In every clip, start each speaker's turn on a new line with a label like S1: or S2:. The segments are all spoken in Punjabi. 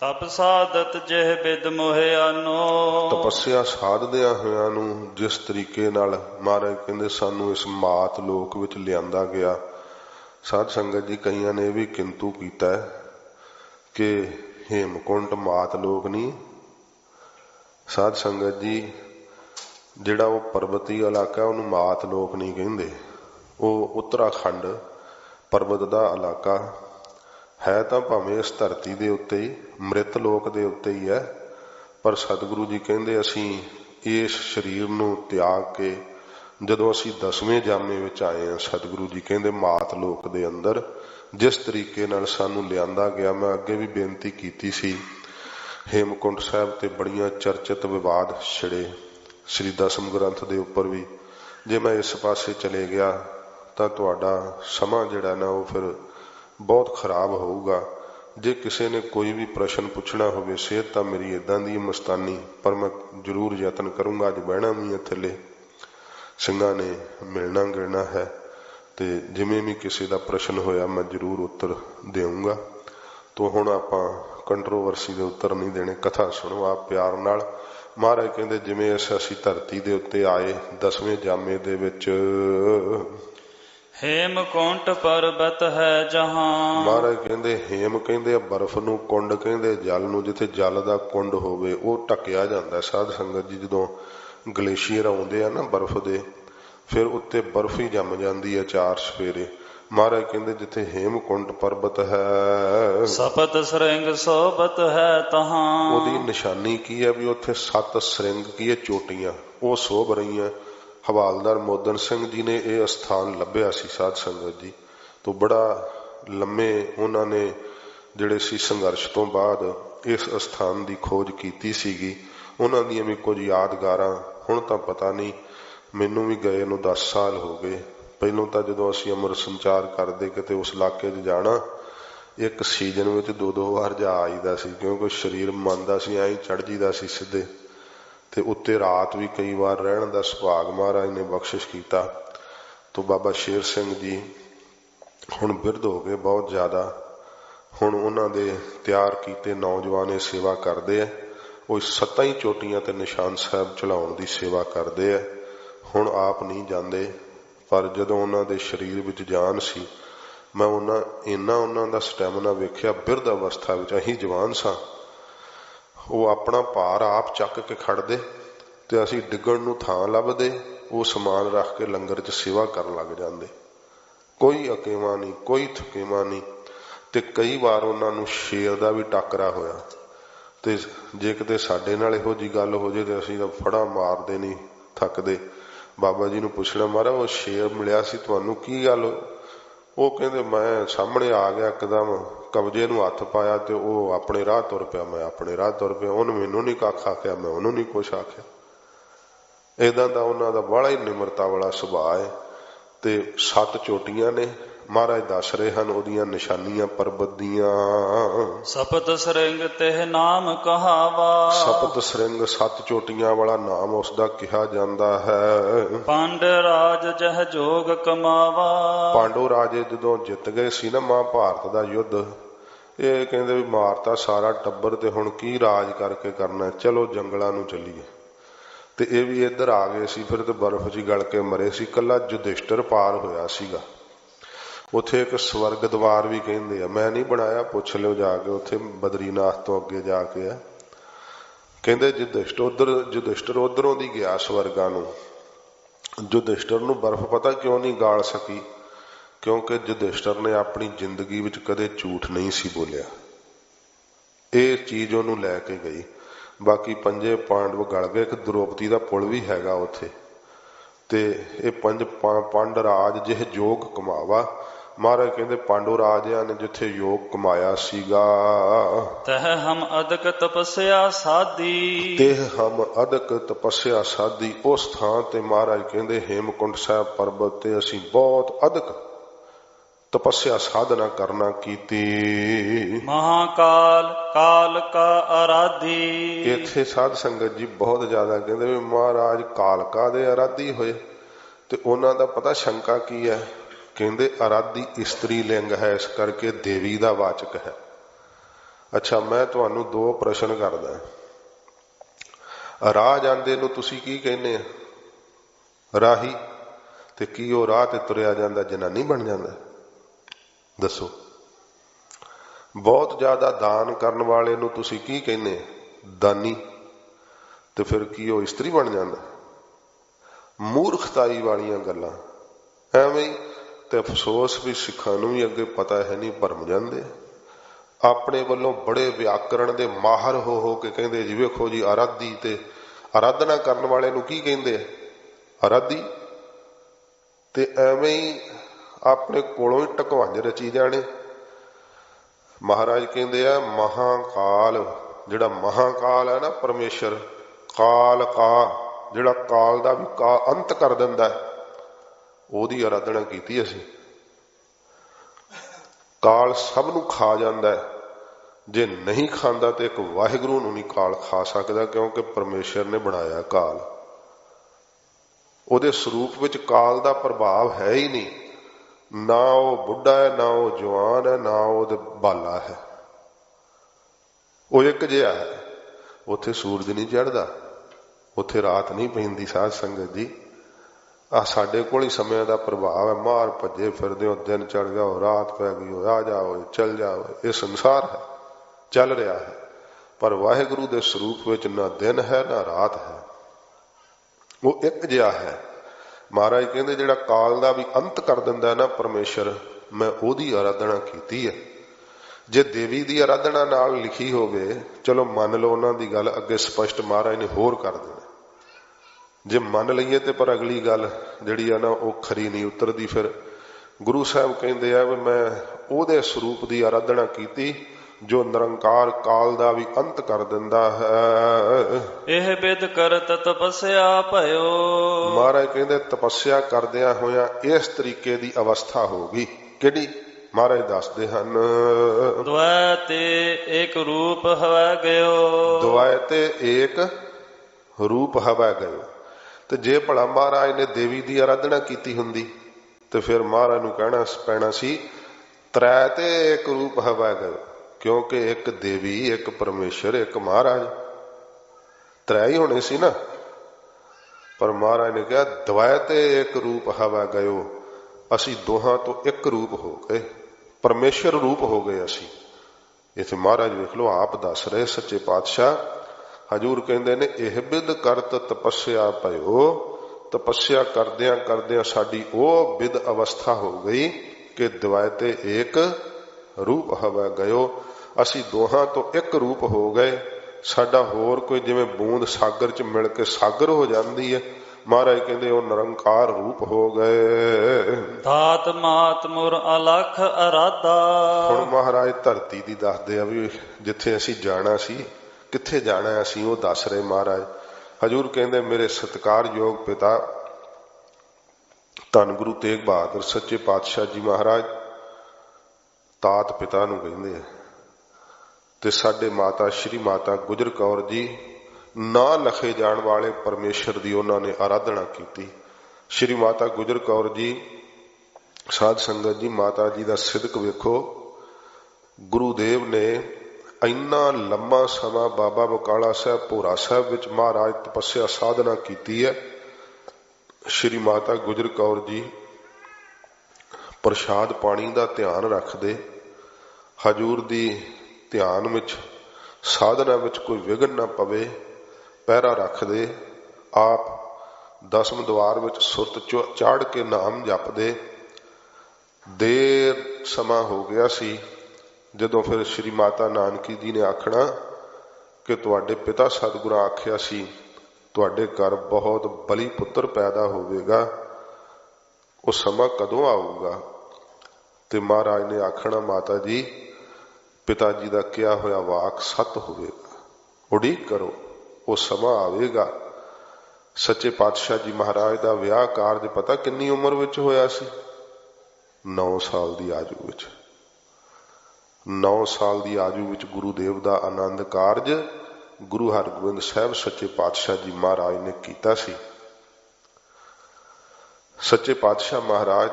S1: ਤਪ ਸਾਧਤ ਜਿਹ ਬਿਦ ਮੋਹਿਆਨੋ
S2: ਤਪੱਸਿਆ ਸਾਧਦਿਆਂ ਹੋਇਆਂ ਨੂੰ ਜਿਸ ਤਰੀਕੇ ਨਾਲ ਮਹਾਰਾਜ ਕਹਿੰਦੇ ਸਾਨੂੰ ਇਸ ਮਾਤ ਲੋਕ ਵਿੱਚ ਲਿਆਂਦਾ ਗਿਆ, ਸਾਧ ਸੰਗਤ ਜੀ ਕਈਆਂ ਨੇ ਇਹ ਵੀ ਕਿੰਤੂ ਕੀਤਾ ਕਿ ਹੇਮਕੁੰਟ ਮਾਤ ਲੋਕ ਨਹੀਂ ਸਾਧ ਸੰਗਤ ਜੀ, ਜਿਹੜਾ ਉਹ ਪਰਬਤੀ ਇਲਾਕਾ ਉਹਨੂੰ ਮਾਤ ਲੋਕ ਨਹੀਂ ਕਹਿੰਦੇ। ਉਹ ਉੱਤਰਾਖੰਡ ਪਰਬਤ ਦਾ ਇਲਾਕਾ ਹੈ ਤਾਂ ਭਾਵੇਂ ਇਸ ਧਰਤੀ ਦੇ ਉੱਤੇ ਹੀ, ਮ੍ਰਿਤ ਲੋਕ ਦੇ ਉੱਤੇ ਹੀ ਹੈ, ਪਰ ਸਤਿਗੁਰੂ ਜੀ ਕਹਿੰਦੇ ਅਸੀਂ ਇਸ ਸਰੀਰ ਨੂੰ ਤਿਆਗ ਕੇ ਜਦੋਂ ਅਸੀਂ ਦਸਵੇਂ ਜਾਮੇ ਵਿੱਚ ਆਏ ਹਾਂ, ਸਤਿਗੁਰੂ ਜੀ ਕਹਿੰਦੇ ਮਾਤ ਲੋਕ ਦੇ ਅੰਦਰ, ਜਿਸ ਤਰੀਕੇ ਨਾਲ ਸਾਨੂੰ ਲਿਆਂਦਾ ਗਿਆ, ਮੈਂ ਅੱਗੇ ਵੀ ਬੇਨਤੀ ਕੀਤੀ ਸੀ, ਹੇਮਕੁੰਟ ਸਾਹਿਬ ਤੇ ਬੜੀਆਂ ਚਰਚਿਤ ਵਿਵਾਦ ਛਿੜੇ, ਸ੍ਰੀ ਦਸਮ ਗ੍ਰੰਥ ਦੇ ਉੱਪਰ ਵੀ, ਜੇ ਮੈਂ ਇਸ ਪਾਸੇ ਚਲੇ ਗਿਆ, ਤਾਂ ਤੁਹਾਡਾ ਸਮਾਂ ਜਿਹੜਾ ਨਾ ਉਹ ਫਿਰ ਬਹੁਤ ਖਰਾਬ ਹੋਊਗਾ। ਜੇ ਕਿਸੇ ਨੇ ਕੋਈ ਵੀ ਪ੍ਰਸ਼ਨ ਪੁੱਛਣਾ ਹੋਵੇ, ਸਿਹਤ ਤਾਂ ਮੇਰੀ ਇਦਾਂ ਦੀ ਮਸਤਾਨੀ, ਪਰ ਮੈਂ ਜ਼ਰੂਰ ਯਤਨ ਕਰੂੰਗਾ, ਅੱਜ ਬਹਿਣਾ ਵੀ ਹੈ ਥੱਲੇ। ਸਿੰਘਾਂ ਨੇ ਮਿਲਣਾ ਗਿਲਣਾ ਹੈ, ਤੇ ਜਿਵੇਂ ਵੀ ਕਿਸੇ ਦਾ ਪ੍ਰਸ਼ਨ ਹੋਇਆ, ਮੈਂ ਜ਼ਰੂਰ ਉੱਤਰ ਦੇਵਾਂਗਾ ਤੋਂ ਹੁਣ ਆਪਾਂ ਕੰਟਰੋਵਰਸੀ ਦੇ ਉੱਤਰ ਨਹੀਂ ਦੇਣੇ, ਕਥਾ ਸੁਣੋ ਆਪ ਪਿਆਰ ਨਾਲ। ਮਹਾਰਾਜ ਕਹਿੰਦੇ, ਜਿਵੇਂ ਇਸ ਅਸੀਂ ਧਰਤੀ ਦੇ ਉੱਤੇ ਆਏ, ਦਸਵੇਂ ਜਾਮੇ ਦੇ ਵਿੱਚ
S1: ਹੇਮਕੁੰਟ ਪਰਬਤ ਹੈ ਜਹਾਂ।
S2: ਮਹਾਰਾਜ ਕਹਿੰਦੇ ਹੇਮ ਕਹਿੰਦੇ ਆ ਬਰਫ਼ ਨੂੰ ਕੁੰਡ ਕਹਿੰਦੇ ਜਲ ਨੂੰ ਜਿੱਥੇ ਜਲ ਦਾ ਕੁੰਡ ਹੋਵੇ ਉਹ ਟਕਿਆ ਜਾਂਦਾ ਸਾਧ ਸੰਗਤ ਜੀ ਜਦੋਂ ਗਲੇਸ਼ੀਅਰ ਆਉਂਦੇ ਆ ਨਾ ਬਰਫ਼ ਦੇ ਫਿਰ ਉੱਤੇ ਬਰਫ਼ ਹੀ ਜੰਮ ਜਾਂਦੀ ਹੈ ਚਾਰ ਸਫੇਰੇ ਮਹਾਰਾਜ ਕਹਿੰਦੇ ਜਿੱਥੇ ਹੇਮਕੁੰਟ ਪਰਬਤ ਹੈ
S1: ਸਪਤ ਸਰਿੰਗ ਸੋਬਤ ਹੈ ਤਹਾਂ।
S2: ਉਹਦੀ ਨਿਸ਼ਾਨੀ ਕੀ ਹੈ ਵੀ ਉੱਥੇ ਸੱਤ ਸਰਿੰਗ ਕੀ ਹੈ ਚੋਟੀਆਂ ਉਹ ਸੋਭ ਰਹੀਆਂ। ਹਵਾਲਦਾਰ ਮੋਦਨ ਸਿੰਘ ਜੀ ਨੇ ਇਹ ਸਥਾਨ ਲੱਭਿਆ ਸੀ ਸਾਧ ਸੰਗਤ ਜੀ। ਤੋਂ ਬੜਾ ਲੰਮੇ ਉਹਨਾਂ ਨੇ ਜਿਹੜੇ ਸੀ ਸੰਘਰਸ਼ ਤੋਂ ਬਾਅਦ ਇਸ ਸਥਾਨ ਦੀ ਖੋਜ ਕੀਤੀ ਸੀਗੀ। ਉਹਨਾਂ ਦੀਆਂ ਵੀ ਕੁਝ ਯਾਦਗਾਰਾਂ ਹੁਣ ਤਾਂ ਪਤਾ ਨਹੀਂ, ਮੈਨੂੰ ਵੀ ਗਏ ਨੂੰ 10 ਸਾਲ ਹੋ ਗਏ। ਪਹਿਲੋਂ ਤਾਂ ਜਦੋਂ ਅਸੀਂ ਅਮਰ ਸੰਚਾਰ ਕਰਦੇ ਕਿਤੇ ਉਸ ਇਲਾਕੇ 'ਚ ਜਾਣਾ, ਇੱਕ ਸੀਜ਼ਨ ਵਿੱਚ ਦੋ ਦੋ ਵਾਰ ਜਾ ਆਈਦਾ ਸੀ, ਕਿਉਂਕਿ ਸਰੀਰ ਮੰਨਦਾ ਸੀ, ਐਂ ਚੜ ਜੀਦਾ ਸੀ ਸਿੱਧੇ। ਤੇ ਉੱਤੇ ਰਾਤ ਵੀ ਕਈ ਵਾਰ ਰਹਿਣ ਦਾ ਸੁਭਾਗ ਮਹਾਰਾਜ ਨੇ ਬਖਸ਼ਿਸ਼ ਕੀਤਾ। ਤੋਂ ਬਾਬਾ ਸ਼ੇਰ ਸਿੰਘ ਜੀ ਹੁਣ ਬਿਰਧ ਹੋ ਗਏ ਬਹੁਤ ਜ਼ਿਆਦਾ। ਹੁਣ ਉਹਨਾਂ ਦੇ ਤਿਆਰ ਕੀਤੇ ਨੌਜਵਾਨ ਇਹ ਸੇਵਾ ਕਰਦੇ ਆ। ਉਹ ਸੱਤਾਂ ਹੀ ਚੋਟੀਆਂ ਤੇ ਨਿਸ਼ਾਨ ਸਾਹਿਬ ਚਲਾਉਣ ਦੀ ਸੇਵਾ ਕਰਦੇ ਆ। ਹੁਣ ਆਪ ਨਹੀਂ ਜਾਂਦੇ, ਪਰ ਜਦੋਂ ਉਹਨਾਂ ਦੇ ਸਰੀਰ ਵਿੱਚ ਜਾਨ ਸੀ, ਮੈਂ ਉਹਨਾਂ, ਇੰਨਾ ਉਹਨਾਂ ਦਾ ਸਟੈਮਿਨਾ ਵੇਖਿਆ, ਬਿਰਧ ਅਵਸਥਾ ਵਿੱਚ ਅਸੀਂ ਜਵਾਨ ਸਾਂ। ਉਹ ਆਪਣਾ ਭਾਰ ਆਪ ਚੱਕ ਕੇ ਖੜਦੇ ਤੇ ਅਸੀਂ ਡਿੱਗਣ ਨੂੰ ਥਾਂ ਲੱਭਦੇ, ਉਹ ਸਮਾਨ ਰੱਖ ਕੇ ਲੰਗਰ 'ਚ ਸੇਵਾ ਕਰਨ ਲੱਗ ਜਾਂਦੇ। ਕੋਈ ਅਕੇਵਾ ਨਹੀਂ, ਕੋਈ ਥਕੇਵਾ ਨਹੀਂ ਤੇ ਕਈ ਵਾਰ ਉਹਨਾਂ ਨੂੰ ਸ਼ੇਰ ਦਾ ਵੀ ਟੱਕਰਾ ਹੋਇਆ। ਤੇ ਜੇ ਕਿਤੇ ਸਾਡੇ ਨਾਲ ਇਹੋ ਜੀ ਗੱਲ ਹੋ ਜੇ ਤੇ ਅਸੀਂ ਤਾਂ ਫੜਾ ਮਾਰਦੇ ਨਹੀਂ, ਥੱਕਦੇ। ਬਾਬਾ ਜੀ ਨੂੰ ਪੁੱਛਣਾ ਮਾਰਾ ਉਹ ਸ਼ੇਰ ਮਿਲਿਆ ਸੀ ਤੁਹਾਨੂੰ, ਕੀ ਗੱਲ? ਉਹ ਕਹਿੰਦੇ, ਮੈਂ ਸਾਹਮਣੇ ਆ ਗਿਆ ਇੱਕਦਮ। ਕਬਜੇ ਨੂੰ ਹੱਥ ਪਾਇਆ ਤੇ ਉਹ ਆਪਣੇ ਰਾਹ ਤੁਰ ਪਿਆ, ਮੈਂ ਆਪਣੇ ਰਾਹ ਤੁਰ ਪਿਆ। ਉਹਨੂੰ ਮੈਨੂੰ ਨਹੀਂ ਕੱਖ ਆਖਿਆ, ਮੈਂ ਉਹਨੂੰ ਨਹੀਂ ਕੁਛ ਆਖਿਆ। ਇਦਾਂ ਦਾ ਉਹਨਾਂ ਦਾ ਬੜਾ ਹੀ ਨਿਮਰਤਾ ਵਾਲਾ ਸੁਭਾਅ ਹੈ ਤੇ ਸੱਤ ਚੋਟੀਆਂ ਨੇ। ਮਹਾਰਾਜ ਦੱਸ ਰਹੇ ਹਨ ਉਹਦੀਆਂ ਨਿਸ਼ਾਨੀਆਂ ਪਰਬਤ ਦੀਆਂ।
S1: ਸਪਤ ਸਰਿੰਗ ਤਿਹ ਨਾਮ ਕਹਾਵਾ।
S2: ਸਪਤ ਸ੍ਰਿੰਗ ਸੱਤ ਚੋਟੀਆਂ ਵਾਲਾ ਨਾਮ ਉਸ ਦਾ ਕਿਹਾ ਜਾਂਦਾ ਹੈ।
S1: ਪੰਡ ਰਾਜ ਜਹ ਜੋਗ ਕਮਾਵਾ।
S2: ਪਾਂਡੋ ਰਾਜੇ ਜਦੋਂ ਜਿੱਤ ਗਏ ਸੀ ਨਾ ਮਹਾਭਾਰਤ ਦਾ ਯੁੱਧ ਇਹ ਕਹਿੰਦੇ ਵੀ ਮਾਰਤਾ ਸਾਰਾ ਟੱਬਰ ਤੇ ਹੁਣ ਕੀ ਰਾਜ ਕਰਕੇ ਕਰਨਾ? ਚਲੋ ਜੰਗਲਾਂ ਨੂੰ ਚੱਲੀਏ। ਤੇ ਇਹ ਵੀ ਇੱਧਰ ਆ ਗਏ ਸੀ ਫਿਰ ਤੇ ਬਰਫ਼ 'ਚ ਗਲ ਕੇ ਮਰੇ ਸੀ। ਕੱਲਾ ਜੁਧਿਸ਼ਟਰ ਪਾਰ ਹੋਇਆ ਸੀਗਾ। ਉੱਥੇ ਇੱਕ ਸਵਰਗ ਦਵਾਰ ਵੀ ਕਹਿੰਦੇ ਆ। ਮੈਂ ਨਹੀਂ ਬਣਾਇਆ, ਪੁੱਛ ਲਿਓ ਜਾ ਕੇ। ਉੱਥੇ ਬਦਰੀਨਾਥ ਤੋਂ ਅੱਗੇ ਜਾ ਕੇ ਆ। ਕਹਿੰਦੇ ਜੁਧਿਸ਼ਟਰ ਉਧਰ ਜੁਧਿਸ਼ਟਰ ਉਧਰੋਂ ਦੀ ਗਿਆ ਸਵਰਗਾਂ ਨੂੰ। ਜੁਧਿਸ਼ਟਰ ਨੂੰ ਬਰਫ਼ ਪਤਾ ਕਿਉਂ ਨਹੀਂ ਗਾਲ ਸਕੀ? ਕਿਉਂਕਿ ਜੁਧਿਸ਼ਟਰ ਨੇ ਆਪਣੀ ਜ਼ਿੰਦਗੀ ਵਿੱਚ ਕਦੇ ਝੂਠ ਨਹੀਂ ਸੀ ਬੋਲਿਆ। ਇਹ ਚੀਜ਼ ਉਹਨੂੰ ਲੈ ਕੇ ਗਈ। ਬਾਕੀ ਪੰਜੇ ਪਾਂਡਵ ਗਲ ਗਏ। ਇੱਕ ਦ੍ਰੋਪਦੀ ਦਾ ਪੁਲ ਵੀ ਹੈਗਾ ਉੱਥੇ। ਤੇ ਇਹ ਪੰਜ ਪਾ- ਪੰਡ ਰਾਜ ਜਿਹ ਜੋਗ ਕਮਾਵਾ। ਮਹਾਰਾਜ ਕਹਿੰਦੇ ਪਾਂਡੂ ਰਾਜਿਆਂ ਨੇ ਜਿੱਥੇ ਯੋਗ ਕਮਾਇਆ ਸੀਗਾ
S1: ਤਹ ਹਮ ਅਦਕ ਤਪਸਿਆ ਸਾਦੀ
S2: ਤੇ ਹਮ ਅਦਕ ਤਪੱਸਿਆ ਸਾਦੀ ਉਸ ਥਾਂ ਤੇ ਮਹਾਰਾਜ ਕਹਿੰਦੇ ਹੇਮਕੁੰਟ ਸਾਹਿਬ ਪਰਬਤ ਤੇ ਅਸੀਂ ਬਹੁਤ ਅਦਕ ਤਪੱਸਿਆ ਸਾਧਨਾ ਕਰਨਾ ਕੀਤੀ।
S1: ਮਹਾਕਾਲ ਕਾਲ ਕਾ ਆਰਾਧੀ।
S2: ਇੱਥੇ ਸਾਧ ਸੰਗਤ ਜੀ ਬਹੁਤ ਜ਼ਿਆਦਾ ਕਹਿੰਦੇ ਵੀ ਮਹਾਰਾਜ ਕਾਲਕਾ ਦੇ ਆਰਾਧੀ ਹੋਏ? ਤੇ ਉਹਨਾਂ ਦਾ ਪਤਾ ਸ਼ੰਕਾ ਕੀ ਹੈ? ਕਹਿੰਦੇ ਆਰਾਧੀ ਇਸਤਰੀ ਲਿੰਗ ਹੈ, ਇਸ ਕਰਕੇ ਦੇਵੀ ਦਾ ਵਾਚਕ ਹੈ। ਅੱਛਾ, ਮੈਂ ਤੁਹਾਨੂੰ ਦੋ ਪ੍ਰਸ਼ਨ ਕਰਦਾ ਰਾਹ ਜਾਂਦੇ ਨੂੰ ਤੁਸੀਂ ਕੀ ਕਹਿੰਦੇ ਆ? ਰਾਹੀ? ਤੇ ਕੀ ਉਹ ਰਾਹ ਤੇ ਤੁਰਿਆ ਜਾਂਦਾ, ਜਨਾਨੀ ਬਣ ਜਾਂਦਾ? ਦੱਸੋ। ਬਹੁਤ ਜ਼ਿਆਦਾ ਦਾਨ ਕਰਨ ਵਾਲੇ ਨੂੰ ਤੁਸੀਂ ਕੀ ਕਹਿੰਦੇ ਦਾਨੀ। ਤੇ ਫਿਰ ਕੀ ਉਹ ਇਸਤਰੀ ਬਣ ਜਾਂਦਾ? ਮੂਰਖਤਾਈ ਵਾਲੀਆਂ ਗੱਲਾਂ। ਐਵੇਂ ਹੀ ਤੇ ਅਫਸੋਸ ਵੀ ਸਿੱਖਾਂ ਨੂੰ ਵੀ ਅੱਗੇ ਪਤਾ ਹੈ ਨਹੀਂ, ਭਰਮ ਜਾਂਦੇ। ਆਪਣੇ ਵੱਲੋਂ ਬੜੇ ਵਿਆਕਰਣ ਦੇ ਮਾਹਰ ਹੋ ਹੋ ਕੇ ਕਹਿੰਦੇ, ਜੀ ਵੇਖੋ ਜੀ, ਆਰਾਧੀ ਤੇ ਆਰਾਧਨਾ ਕਰਨ ਵਾਲੇ ਨੂੰ ਕੀ ਕਹਿੰਦੇ ਆਰਾਧੀ? ਤੇ ਐਵੇਂ ਹੀ ਆਪਣੇ ਕੋਲੋਂ ਹੀ ਟਕਵੰਜ ਰਚੀ ਜਾਣੇ ਮਹਾਰਾਜ ਕਹਿੰਦੇ ਆ, ਮਹਾਕਾਲ, ਜਿਹੜਾ ਮਹਾਕਾਲ ਹੈ ਨਾ ਪਰਮੇਸ਼ਰ, ਕਾਲ ਕਾ, ਜਿਹੜਾ ਕਾਲ ਦਾ ਵੀ ਕਾ ਅੰਤ ਕਰ ਦਿੰਦਾ ਹੈ। ਉਹਦੀ ਆਰਾਧਨਾ ਕੀਤੀ ਅਸੀਂ। ਕਾਲ ਸਭ ਨੂੰ ਖਾ ਜਾਂਦਾ ਹੈ। ਜੇ ਨਹੀਂ ਖਾਂਦਾ ਤੇ ਇੱਕ ਵਾਹਿਗੁਰੂ ਨੂੰ ਨਹੀਂ ਕਾਲ ਖਾ ਸਕਦਾ ਕਿਉਂਕਿ ਪਰਮੇਸ਼ਰ ਨੇ ਬਣਾਇਆ ਕਾਲ। ਉਹਦੇ ਸਰੂਪ ਵਿੱਚ ਕਾਲ ਦਾ ਪ੍ਰਭਾਵ ਹੈ ਹੀ ਨਹੀਂ। ਨਾ ਉਹ ਬੁੱਢਾ ਹੈ, ਨਾ ਉਹ ਜਵਾਨ ਹੈ, ਨਾ ਉਹ ਬਾਲਾ ਹੈ। ਉਹ ਇੱਕ ਜਿਹਾ ਹੈ। ਉੱਥੇ ਸੂਰਜ ਨਹੀਂ ਚੜ੍ਹਦਾ। ਉੱਥੇ ਰਾਤ ਨਹੀਂ ਪੈਂਦੀ ਸਾਧ ਸੰਗਤ ਜੀ। ਆ ਸਾਡੇ ਕੋਲ ਹੀ ਸਮੇਂ ਦਾ ਪ੍ਰਭਾਵ ਹੈ। ਮਾਰ ਭੱਜੇ ਫਿਰਦੇ ਹੋ, ਦਿਨ ਚੜ ਗਿਆ ਹੋ ਰਾਤ ਪੈ ਗਈ ਹੋ ਆ ਜਾਓ, ਚੱਲ ਜਾਓ। ਇਹ ਸੰਸਾਰ ਹੈ, ਚੱਲ ਰਿਹਾ ਹੈ। ਪਰ ਵਾਹਿਗੁਰੂ ਦੇ ਸਰੂਪ ਵਿੱਚ ਨਾ ਦਿਨ ਹੈ, ਨਾ ਰਾਤ ਹੈ। ਉਹ ਇੱਕ ਜਿਹਾ ਹੈ। ਮਹਾਰਾਜ ਕਹਿੰਦੇ, ਜਿਹੜਾ ਕਾਲ ਦਾ ਵੀ ਅੰਤ ਕਰ ਦਿੰਦਾ ਨਾ ਪਰਮੇਸ਼ਰ, ਮੈਂ ਉਹਦੀ ਆਰਾਧਨਾ ਕੀਤੀ ਹੈ। ਜੇ ਦੇਵੀ ਦੀ ਆਰਾਧਨਾ ਨਾਲ ਲਿਖੀ ਹੋਵੇ, ਚਲੋ ਮੰਨ ਲਓ ਉਹਨਾਂ ਦੀ ਗੱਲ ਅੱਗੇ ਸਪਸ਼ਟ ਮਹਾਰਾਜ ਨੇ ਹੋਰ ਕਰ ਦੇਣਾ। ਜੇ ਮੰਨ ਲਈਏ ਤੇ ਪਰ ਅਗਲੀ ਗੱਲ ਜਿਹੜੀ ਆ ਨਾ ਉਹ ਖਰੀ ਨਹੀਂ ਉਤਰਦੀ ਫਿਰ। ਗੁਰੂ ਸਾਹਿਬ ਕਹਿੰਦੇ ਆ ਵੀ ਮੈਂ ਉਹਦੇ ਸਰੂਪ ਦੀ ਆਰਾਧਨਾ ਕੀਤੀ ਜੋ ਨਿਰੰਕਾਰ ਕਾਲ ਦਾ ਵੀ ਅੰਤ ਕਰ ਦਿੰਦਾ ਹੈ।
S1: ਇਹ ਬਿਦ ਕਰਤ ਤਪਸਿਆ ਭਇਓ।
S2: ਮਹਾਰਾਜ ਕਹਿੰਦੇ ਤਪੱਸਿਆ ਕਰਦਿਆਂ ਹੋਇਆਂ ਇਸ ਤਰੀਕੇ ਦੀ ਅਵਸਥਾ ਹੋ ਗਈ। ਕਿਹੜੀ? ਮਹਾਰਾਜ ਦੱਸਦੇ ਹਨ।
S1: ਤੇ ਇੱਕ ਰੂਪ ਹਵੈ ਗਇਓ
S2: ਦੁਆਏ ਤੇ ਏਕ ਰੂਪ ਹਵਾ ਗਇਓ ਤੇ ਜੇ ਭਲਾ ਮਹਾਰਾਜ ਨੇ ਦੇਵੀ ਦੀ ਆਰਾਧਨਾ ਕੀਤੀ ਹੁੰਦੀ, ਤੇ ਫਿਰ ਮਹਾਰਾਜ ਨੂੰ ਕਹਿਣਾ ਪੈਣਾ ਸੀ, ਤ੍ਰੈ ਤੇ ਇੱਕ ਰੂਪ ਹਵਾ ਗਇਓ ਕਿਉਂਕਿ ਇੱਕ ਦੇਵੀ, ਇੱਕ ਪਰਮੇਸ਼ਰ, ਇੱਕ ਮਹਾਰਾਜ। ਤ੍ਰੈ ਹੀ ਹੋਣੇ ਸੀ ਨਾ। ਪਰ ਮਹਾਰਾਜ ਨੇ ਕਿਹਾ ਦਵਾਇ ਤੇ ਇੱਕ ਰੂਪ ਹਵਾ ਗਇਓ, ਅਸੀਂ ਦੋਹਾਂ ਤੋਂ ਇੱਕ ਰੂਪ ਹੋ ਗਏ, ਪਰਮੇਸ਼ਰ ਰੂਪ ਹੋ ਗਏ ਅਸੀਂ। ਇਥੇ ਮਹਾਰਾਜ ਵੇਖ ਲਓ, ਆਪ ਦੱਸ ਰਹੇ ਸੱਚੇ ਪਾਤਸ਼ਾਹ ਹਜੂਰ ਕਹਿੰਦੇ ਨੇ ਇਹ ਬਿਦ ਕਰਤ ਤਪੱਸਿਆ ਭਇਓ। ਤਪੱਸਿਆ ਕਰਦਿਆਂ ਕਰਦਿਆਂ ਸਾਡੀ ਉਹ ਬਿਦ ਅਵਸਥਾ ਹੋ ਗਈ ਕਿ ਦਵਾਇ ਤੇ ਇੱਕ ਰੂਪ ਹਵਾ ਗਇਓ। ਅਸੀਂ ਦੋਹਾਂ ਤੋਂ ਇੱਕ ਰੂਪ ਹੋ ਗਏ। ਸਾਡਾ ਹੋਰ ਕੋਈ ਜਿਵੇਂ ਬੂੰਦ ਸਾਗਰ 'ਚ ਮਿਲ ਕੇ ਸਾਗਰ ਹੋ ਜਾਂਦੀ ਹੈ। ਮਹਾਰਾਜ ਕਹਿੰਦੇ ਉਹ ਨਿਰੰਕਾਰ ਰੂਪ ਹੋ ਗਏ।
S1: ਧਾਤ ਮਾਤ ਮੁਰ ਅਲਖ ਅਰਾਧਾ।
S2: ਹੁਣ ਮਹਾਰਾਜ ਧਰਤੀ ਦੀ ਦੱਸਦੇ ਆ ਵੀ ਜਿੱਥੇ ਅਸੀਂ ਜਾਣਾ ਸੀ ਕਿੱਥੇ ਜਾਣਾ ਅਸੀਂ ਉਹ ਦੱਸ ਰਹੇ ਮਹਾਰਾਜ। ਹਜੂਰ ਕਹਿੰਦੇ, ਮੇਰੇ ਸਤਿਕਾਰਯੋਗ ਪਿਤਾ, ਧੰਨ ਗੁਰੂ ਤੇਗ ਬਹਾਦਰ, ਸੱਚੇ ਪਾਤਸ਼ਾਹ ਜੀ ਮਹਾਰਾਜ, ਤਾਤ ਪਿਤਾ ਨੂੰ ਕਹਿੰਦੇ ਆ। ਤੇ ਸਾਡੇ ਮਾਤਾ, ਸ਼੍ਰੀ ਮਾਤਾ ਗੁਜਰ ਕੌਰ ਜੀ, ਨਾ ਲਖੇ ਜਾਣ ਵਾਲੇ ਪਰਮੇਸ਼ਰ ਦੀ ਉਹਨਾਂ ਨੇ ਆਰਾਧਨਾ ਕੀਤੀ। ਸ਼੍ਰੀ ਮਾਤਾ ਗੁਜਰ ਕੌਰ ਜੀ, ਸਾਧ ਸੰਗਤ ਜੀ, ਮਾਤਾ ਜੀ ਦਾ ਸਿਦਕ ਵੇਖੋ। ਗੁਰੂ ਦੇਵ ਨੇ ਇੰਨਾ ਲੰਮਾ ਸਮਾਂ ਬਾਬਾ ਬਕਾਲਾ ਸਾਹਿਬ, ਭੋਰਾ ਸਾਹਿਬ ਵਿੱਚ ਮਹਾਰਾਜ ਤਪੱਸਿਆ ਸਾਧਨਾ ਕੀਤੀ ਹੈ। ਸ਼੍ਰੀ ਮਾਤਾ ਗੁਜਰ ਕੌਰ ਜੀ ਪ੍ਰਸ਼ਾਦ ਪਾਣੀ ਦਾ ਧਿਆਨ ਰੱਖਦੇ। ਹਜੂਰ ਦੀ ਧਿਆਨ ਵਿੱਚ, ਸਾਧਨਾ ਵਿੱਚ ਕੋਈ ਵਿਘਨ ਨਾ ਪਵੇ, ਪਹਿਰਾ ਰੱਖਦੇ। ਆਪ ਦਸਮ ਦਵਾਰ ਵਿੱਚ ਸੁਰਤ ਚਾੜ ਕੇ ਨਾਮ ਜਪਦੇ। ਦੇਰ ਸਮਾਂ ਹੋ ਗਿਆ ਸੀ। ਜਦੋਂ ਫਿਰ ਸ਼੍ਰੀ ਮਾਤਾ ਨਾਨਕੀ ਜੀ ਨੇ ਆਖਣਾ ਕਿ ਤੁਹਾਡੇ ਪਿਤਾ ਸਤਿਗੁਰਾਂ ਆਖਿਆ ਸੀ, ਤੁਹਾਡੇ ਘਰ ਬਹੁਤ ਬਲੀ ਪੁੱਤਰ ਪੈਦਾ ਹੋਵੇਗਾ, ਉਹ ਸਮਾਂ ਕਦੋਂ ਆਊਗਾ? ਤੇ ਮਹਾਰਾਜ ਨੇ ਆਖਣਾ, ਮਾਤਾ ਜੀ, ਪਿਤਾ ਜੀ ਦਾ ਕਿਹਾ ਹੋਇਆ ਵਾਕ ਸਤ ਹੋਵੇਗਾ ਉਡੀਕ ਕਰੋ, ਉਹ ਸਮਾਂ ਆਵੇਗਾ। ਸੱਚੇ ਪਾਤਸ਼ਾਹ ਜੀ ਮਹਾਰਾਜ ਦਾ ਵਿਆਹ ਕਾਰਜ ਪਤਾ ਕਿੰਨੀ ਉਮਰ ਵਿੱਚ ਹੋਇਆ ਸੀ? 9 ਸਾਲ ਦੀ ਆਜੂ ਵਿੱਚ। 9 ਸਾਲ ਦੀ ਆਜੂ ਵਿੱਚ ਗੁਰੂ ਦੇਵ ਦਾ ਆਨੰਦ ਕਾਰਜ ਗੁਰੂ ਹਰਗੋਬਿੰਦ ਸਾਹਿਬ ਸੱਚੇ ਪਾਤਸ਼ਾਹ ਜੀ ਮਹਾਰਾਜ ਨੇ ਕੀਤਾ ਸੀ। ਸੱਚੇ ਪਾਤਸ਼ਾਹ ਮਹਾਰਾਜ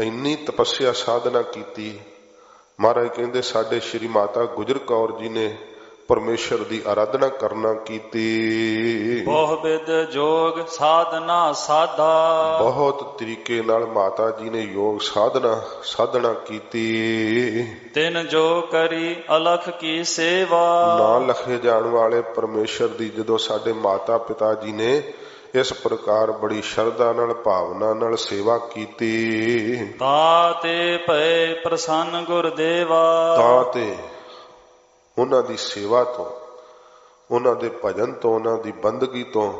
S2: ਇੰਨੀ ਤਪੱਸਿਆ ਸਾਧਨਾ ਕੀਤੀ। ਮਹਾਰਾਜ ਕਹਿੰਦੇ ਸਾਡੇ ਸ਼੍ਰੀ ਮਾਤਾ ਗੁਜਰ ਕੌਰ ਜੀ ਨੇ ਪਰਮੇਸ਼ਰ ਦੀ ਆਰਾਧਨਾ ਕਰਨਾ ਕੀਤੀ।
S1: ਬਹੁ ਵਿਦ ਜੋਗ ਸਾਧਨਾ ਸਾਧਾ।
S2: ਬਹੁਤ ਤਰੀਕੇ ਨਾਲ ਮਾਤਾ ਜੀ ਨੇ ਯੋਗ ਸਾਧਨਾ ਸਾਧਨਾ ਕੀਤੀ।
S1: ਤਿਨ ਜੋ ਕਰੀ ਅਲਖ ਕੀ ਸੇਵਾ।
S2: ਨਾ ਲਖੇ ਜਾਣ ਵਾਲੇ ਪਰਮੇਸ਼ਰ ਦੀ ਜਦੋਂ ਸਾਡੇ ਮਾਤਾ ਪਿਤਾ ਜੀ ਨੇ ਇਸ ਪ੍ਰਕਾਰ ਬੜੀ ਸ਼ਰਧਾ ਨਾਲ ਭਾਵਨਾ ਨਾਲ ਸੇਵਾ ਕੀਤੀ।
S1: ਤਾ ਤੇ ਭਏ ਪ੍ਰਸੰਨ ਗੁਰਦੇਵਾ।
S2: ਤਾਂ ਤੇ ਉਹਨਾਂ ਦੀ ਸੇਵਾ ਤੋਂ ਉਹਨਾਂ ਦੇ ਭਜਨ ਤੋਂ ਉਹਨਾਂ ਦੀ ਬੰਦਗੀ ਤੋਂ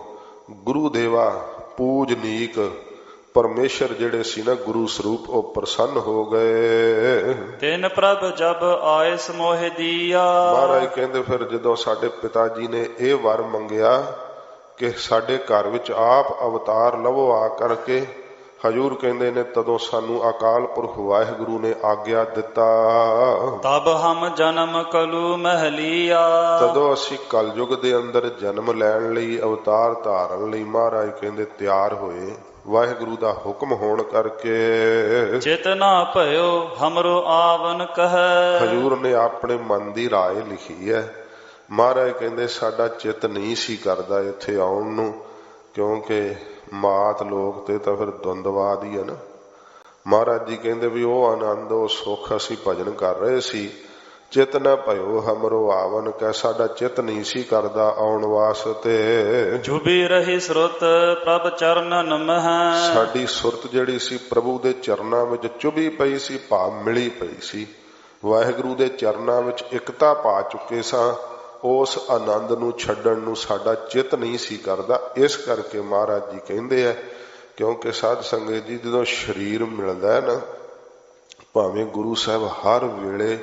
S2: ਗੁਰੂ ਦੇਵਾ ਪੂਜਨੀਕ ਪਰਮੇਸ਼ਰ ਜਿਹੜੇ ਸੀ ਨਾ ਗੁਰੂ ਸਰੂਪ ਉਹ ਪ੍ਰਸੰਨ ਹੋ ਗਏ।
S1: ਤਿਨ ਪ੍ਰਭ ਜਬ ਆਏ ਸਮੋਹ ਦੀਆ।
S2: ਮਹਾਰਾਜ ਕਹਿੰਦੇ ਫਿਰ ਜਦੋਂ ਸਾਡੇ ਪਿਤਾ ਜੀ ਨੇ ਇਹ ਵਰ ਮੰਗਿਆ ਕਿ ਸਾਡੇ ਘਰ ਵਿੱਚ ਆਪ ਅਵਤਾਰ ਲਵੋ ਆ ਕਰਕੇ ਹਜੂਰ ਕਹਿੰਦੇ ਨੇ ਤਦੋਂ ਸਾਨੂੰ ਅਕਾਲ ਪੁਰਖ ਵਾਹਿਗੁਰੂ ਨੇ ਆਗਿਆ ਦਿੱਤਾ।
S1: ਤਬ ਹਮ ਜਨਮ ਕਲੂ ਮਹਲੀਆ।
S2: ਤਦੋਂ ਅਸੀਂ ਕਲਯੁਗ ਦੇ ਅੰਦਰ ਜਨਮ ਲੈਣ ਲਈ ਅਵਤਾਰ ਧਾਰਨ ਲਈ ਮਹਾਰਾਜ ਕਹਿੰਦੇ ਤਿਆਰ ਹੋਏ। ਵਾਹਿਗੁਰੂ ਦਾ ਹੁਕਮ ਹੋਣ ਕਰਕੇ
S1: ਚੇਤਨਾ ਭਇਓ ਹਮਰੋ ਆਵਨ ਕਹੈ।
S2: ਹਜੂਰ ਨੇ ਆਪਣੇ ਮਨ ਦੀ ਰਾਏ ਲਿਖੀ ਹੈ। ਮਹਾਰਾਜ ਕਹਿੰਦੇ ਸਾਡਾ ਚਿੱਤ ਨਹੀਂ ਸੀ ਕਰਦਾ ਇੱਥੇ ਆਉਣ ਨੂੰ ਕਿਉਂਕਿ ਮਾਤ ਲੋਕ ਤੇ ਤਾਂ ਫਿਰ ਦੁੰਦਵਾਦ ਹੀ ਹੈ ਨਾ। ਮਹਾਰਾਜ ਜੀ ਕਹਿੰਦੇ ਵੀ ਉਹ ਆਨੰਦ ਉਹ ਸੁੱਖ ਅਸੀਂ ਭਜਨ ਕਰ ਰਹੇ ਸੀ। ਚਿਤ ਨਾ ਭਇਓ ਹਮਰੋ ਆਵਨ ਕੈ ਸਾਡਾ ਚਿਤ ਨਹੀਂ ਸੀ ਕਰਦਾ ਆਉਣ ਵਾਸਤੇ।
S1: ਜੁਬੀ ਰਹੀ ਸਰੁਤ ਪ੍ਰਭ ਚਰਨਨ ਮਹ
S2: ਸਾਡੀ ਸੁਰਤ ਜਿਹੜੀ ਸੀ ਪ੍ਰਭੂ ਦੇ ਚਰਨਾਂ ਵਿੱਚ ਚੁਭੀ ਪਈ ਸੀ ਭਾਵ ਮਿਲੀ ਪਈ ਸੀ। ਵਾਹਿਗੁਰੂ ਦੇ ਚਰਨਾਂ ਵਿੱਚ ਇਕਤਾ ਪਾ ਚੁੱਕੇ ਸਾਂ। ਉਸ ਆਨੰਦ ਨੂੰ ਛੱਡਣ ਨੂੰ ਸਾਡਾ ਚਿੱਤ ਨਹੀਂ ਸੀ ਕਰਦਾ। ਇਸ ਕਰਕੇ ਮਹਾਰਾਜ ਜੀ ਕਹਿੰਦੇ ਆ, ਕਿਉਂਕਿ ਸਾਧ ਸੰਗਤ ਜੀ ਜਦੋਂ ਸਰੀਰ ਮਿਲਦਾ ਹੈ ਨਾ, ਭਾਵੇਂ ਗੁਰੂ ਸਾਹਿਬ ਹਰ ਵੇਲੇ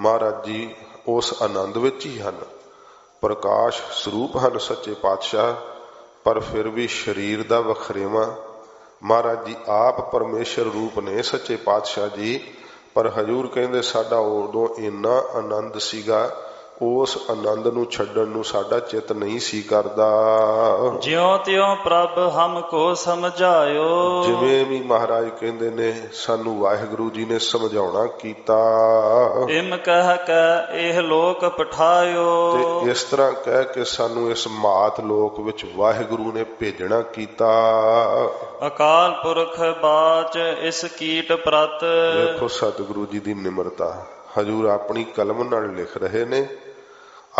S2: ਮਹਾਰਾਜ ਜੀ ਉਸ ਆਨੰਦ ਵਿੱਚ ਹੀ ਹਨ, ਪ੍ਰਕਾਸ਼ ਸਰੂਪ ਹਨ ਸੱਚੇ ਪਾਤਸ਼ਾਹ, ਪਰ ਫਿਰ ਵੀ ਸਰੀਰ ਦਾ ਵਖਰੇਵਾ ਮਹਾਰਾਜ ਜੀ ਆਪ ਪਰਮੇਸ਼ਰ ਰੂਪ ਨੇ ਸੱਚੇ ਪਾਤਸ਼ਾਹ ਜੀ। ਪਰ ਹਜੂਰ ਕਹਿੰਦੇ ਸਾਡਾ ਉਦੋਂ ਇੰਨਾ ਆਨੰਦ ਸੀਗਾ ਉਸ ਆਨੰਦ ਨੂੰ ਛੱਡਣ ਨੂੰ ਸਾਡਾ ਚਿੱਤ ਨਹੀਂ ਸੀ ਕਰਦਾ।
S1: ਜਿਉ ਤਿਉ ਪ੍ਰਭ ਹਮ ਕੋ ਸਮਝਾਇਓ।
S2: ਜਿਵੇਂ ਵੀ ਮਹਾਰਾਜ ਕਹਿੰਦੇ ਨੇ ਸਾਨੂੰ ਵਾਹਿਗੁਰੂ ਜੀ ਨੇ ਸਮਝਾਉਣਾ ਕੀਤਾ।
S1: ਇਮ ਕਹਿ ਕੈ ਇਹ ਲੋਕ ਪਠਾਇਓ।
S2: ਤੇ ਇਸ ਤਰ੍ਹਾਂ ਕਹਿ ਕੇ ਸਾਨੂੰ ਇਸ ਮਾਤ ਲੋਕ ਵਿੱਚ ਵਾਹਿਗੁਰੂ ਨੇ ਭੇਜਣਾ ਕੀਤਾ।
S1: ਅਕਾਲ ਪੁਰਖ ਬਾਚ ਇਸ ਕੀਟ ਪ੍ਰਤ।
S2: ਦੇਖੋ ਸਤਿਗੁਰੂ ਜੀ ਦੀ ਨਿਮਰਤਾ। ਹਜੂਰ ਆਪਣੀ ਕਲਮ ਨਾਲ ਲਿਖ ਰਹੇ ਨੇ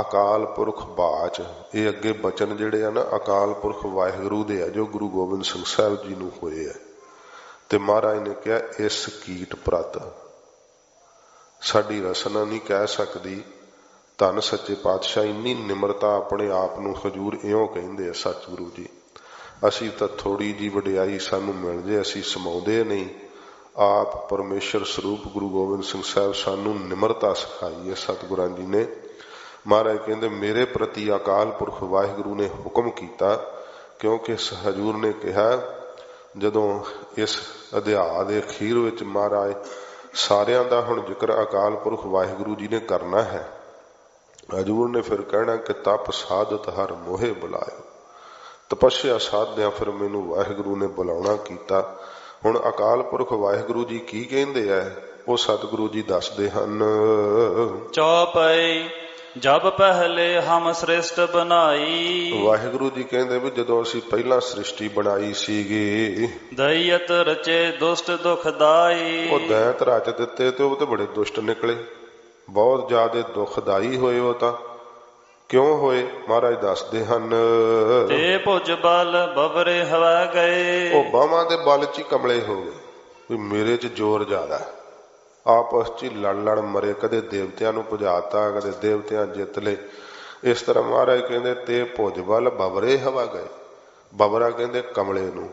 S2: ਅਕਾਲ ਪੁਰਖ ਬਾਚ, ਇਹ ਅੱਗੇ ਬਚਨ ਜਿਹੜੇ ਆ ਨਾ, ਅਕਾਲ ਪੁਰਖ ਵਾਹਿਗੁਰੂ ਦੇ ਆ, ਜੋ ਗੁਰੂ ਗੋਬਿੰਦ ਸਿੰਘ ਸਾਹਿਬ ਜੀ ਨੂੰ ਹੋਏ ਆ। ਤੇ ਮਹਾਰਾਜ ਨੇ ਕਿਹਾ, ਇਸ ਕੀਟ ਪ੍ਰਤ, ਸਾਡੀ ਰਸਨਾ ਨਹੀਂ ਕਹਿ ਸਕਦੀ। ਧੰਨ ਸੱਚੇ ਪਾਤਸ਼ਾਹ, ਇੰਨੀ ਨਿਮਰਤਾ ਆਪਣੇ ਆਪ ਨੂੰ ਹਜੂਰ ਇਉਂ ਕਹਿੰਦੇ ਆ, ਸਤਿਗੁਰੂ ਜੀ। ਅਸੀਂ ਤਾਂ ਥੋੜੀ ਜੀ ਵਡਿਆਈ ਸਾਨੂੰ ਮਿਲ ਜੇ, ਅਸੀਂ ਸਮਾਉਂਦੇ ਨਹੀਂ। ਆਪ ਪਰਮੇਸ਼ਰ ਸਰੂਪ ਗੁਰੂ ਗੋਬਿੰਦ ਸਿੰਘ ਸਾਹਿਬ ਸਾਨੂੰ ਨਿਮਰਤਾ ਸਿਖਾਈ ਹੈ, ਸਤਿਗੁਰਾਂ ਜੀ ਨੇ। ਮਹਾਰਾਜ ਕਹਿੰਦੇ, ਮੇਰੇ ਪ੍ਰਤੀ ਅਕਾਲ ਪੁਰਖ ਵਾਹਿਗੁਰੂ ਨੇ ਹੁਕਮ ਕੀਤਾ, ਕਿਉਂਕਿ ਹਜੂਰ ਨੇ ਕਿਹਾ, ਜਦੋਂ ਇਸ ਅਧਿਆਅ ਦੇ ਅਖੀਰ ਵਿੱਚ ਮਹਾਰਾਜ ਸਾਰਿਆਂ ਦਾ ਹੁਣ ਜ਼ਿਕਰ ਅਕਾਲ ਪੁਰਖ ਵਾਹਿਗੁਰੂ ਜੀ ਨੇ ਕਰਨਾ ਹੈ, ਹਜੂਰ ਨੇ ਫਿਰ ਕਹਿਣਾ ਕਿ ਤਪ ਸਾਧਤ ਹਰ ਮੋਹੇ ਬੁਲਾਇਓ। ਤਪੱਸਿਆ ਸਾਧਿਆ ਫਿਰ ਮੈਨੂੰ ਵਾਹਿਗੁਰੂ ਨੇ ਬੁਲਾਉਣਾ ਕੀਤਾ। ਹੁਣ ਅਕਾਲ ਪੁਰਖ ਵਾਹਿਗੁਰੂ ਜੀ ਕੀ ਕਹਿੰਦੇ ਆ ਉਹ ਸਤਿਗੁਰੂ ਜੀ ਦੱਸਦੇ ਹਨ,
S1: ਚੌਪਈ ਜਬ ਪਹਿਲੇ ਹਮ ਸ੍ਰਿਸ਼ਟ ਬਣਾਈ।
S2: ਵਾਹਿਗੁਰੂ ਜੀ ਕਹਿੰਦੇ ਵੀ ਜਦੋਂ ਅਸੀਂ ਪਹਿਲਾਂ ਸ੍ਰਿਸ਼ਟੀ ਬਣਾਈ ਸੀਗੀ
S1: ਦਇਅਤ ਰਚੇ ਦੁਸ਼ਟ ਦੁਖਦਾਈ
S2: ਉਹ ਦੈਂਤ ਰਚ ਦਿੱਤੇ ਤੇ ਉਹ ਤੇ ਬੜੇ ਦੁਸ਼ਟ ਨਿਕਲੇ। ਬਹੁਤ ਜ਼ਿਆਦਾ ਦੁਖਦਾਈ ਹੋਏ ਉਹ ਤਾਂ। ਕਿਉਂ ਹੋਏ? ਮਹਾਰਾਜ ਦੱਸਦੇ ਹਨ।
S1: ਤੇ ਭੁਜ ਬਲ ਬਵਰੇ ਹਵਾ ਗਏ।
S2: ਉਹ ਬਾਹਾਂ ਦੇ ਬਲ 'ਚ ਕਮਲੇ ਹੋ ਗਏ। ਵੀ ਮੇਰੇ 'ਚ ਜ਼ੋਰ ਜ਼ਿਆਦਾ। ਹੈ। ਆਪਸ 'ਚ ਹੀ ਲੜ ਲੜ ਮਰੇ, ਕਦੇ ਦੇਵਤਿਆਂ ਨੂੰ ਭਜਾਤਾ, ਕਦੇ ਦੇਵਤਿਆਂ ਜਿੱਤ ਲਏ। ਇਸ ਤਰ੍ਹਾਂ ਮਹਾਰਾਜ ਕਹਿੰਦੇ, ਤੇ ਭੁਜ ਬਲ ਬਬਰੇ ਹਵਾ ਗਏ। ਬਬਰਾ ਕਹਿੰਦੇ, ਕਮਲੇ ਨੂੰ।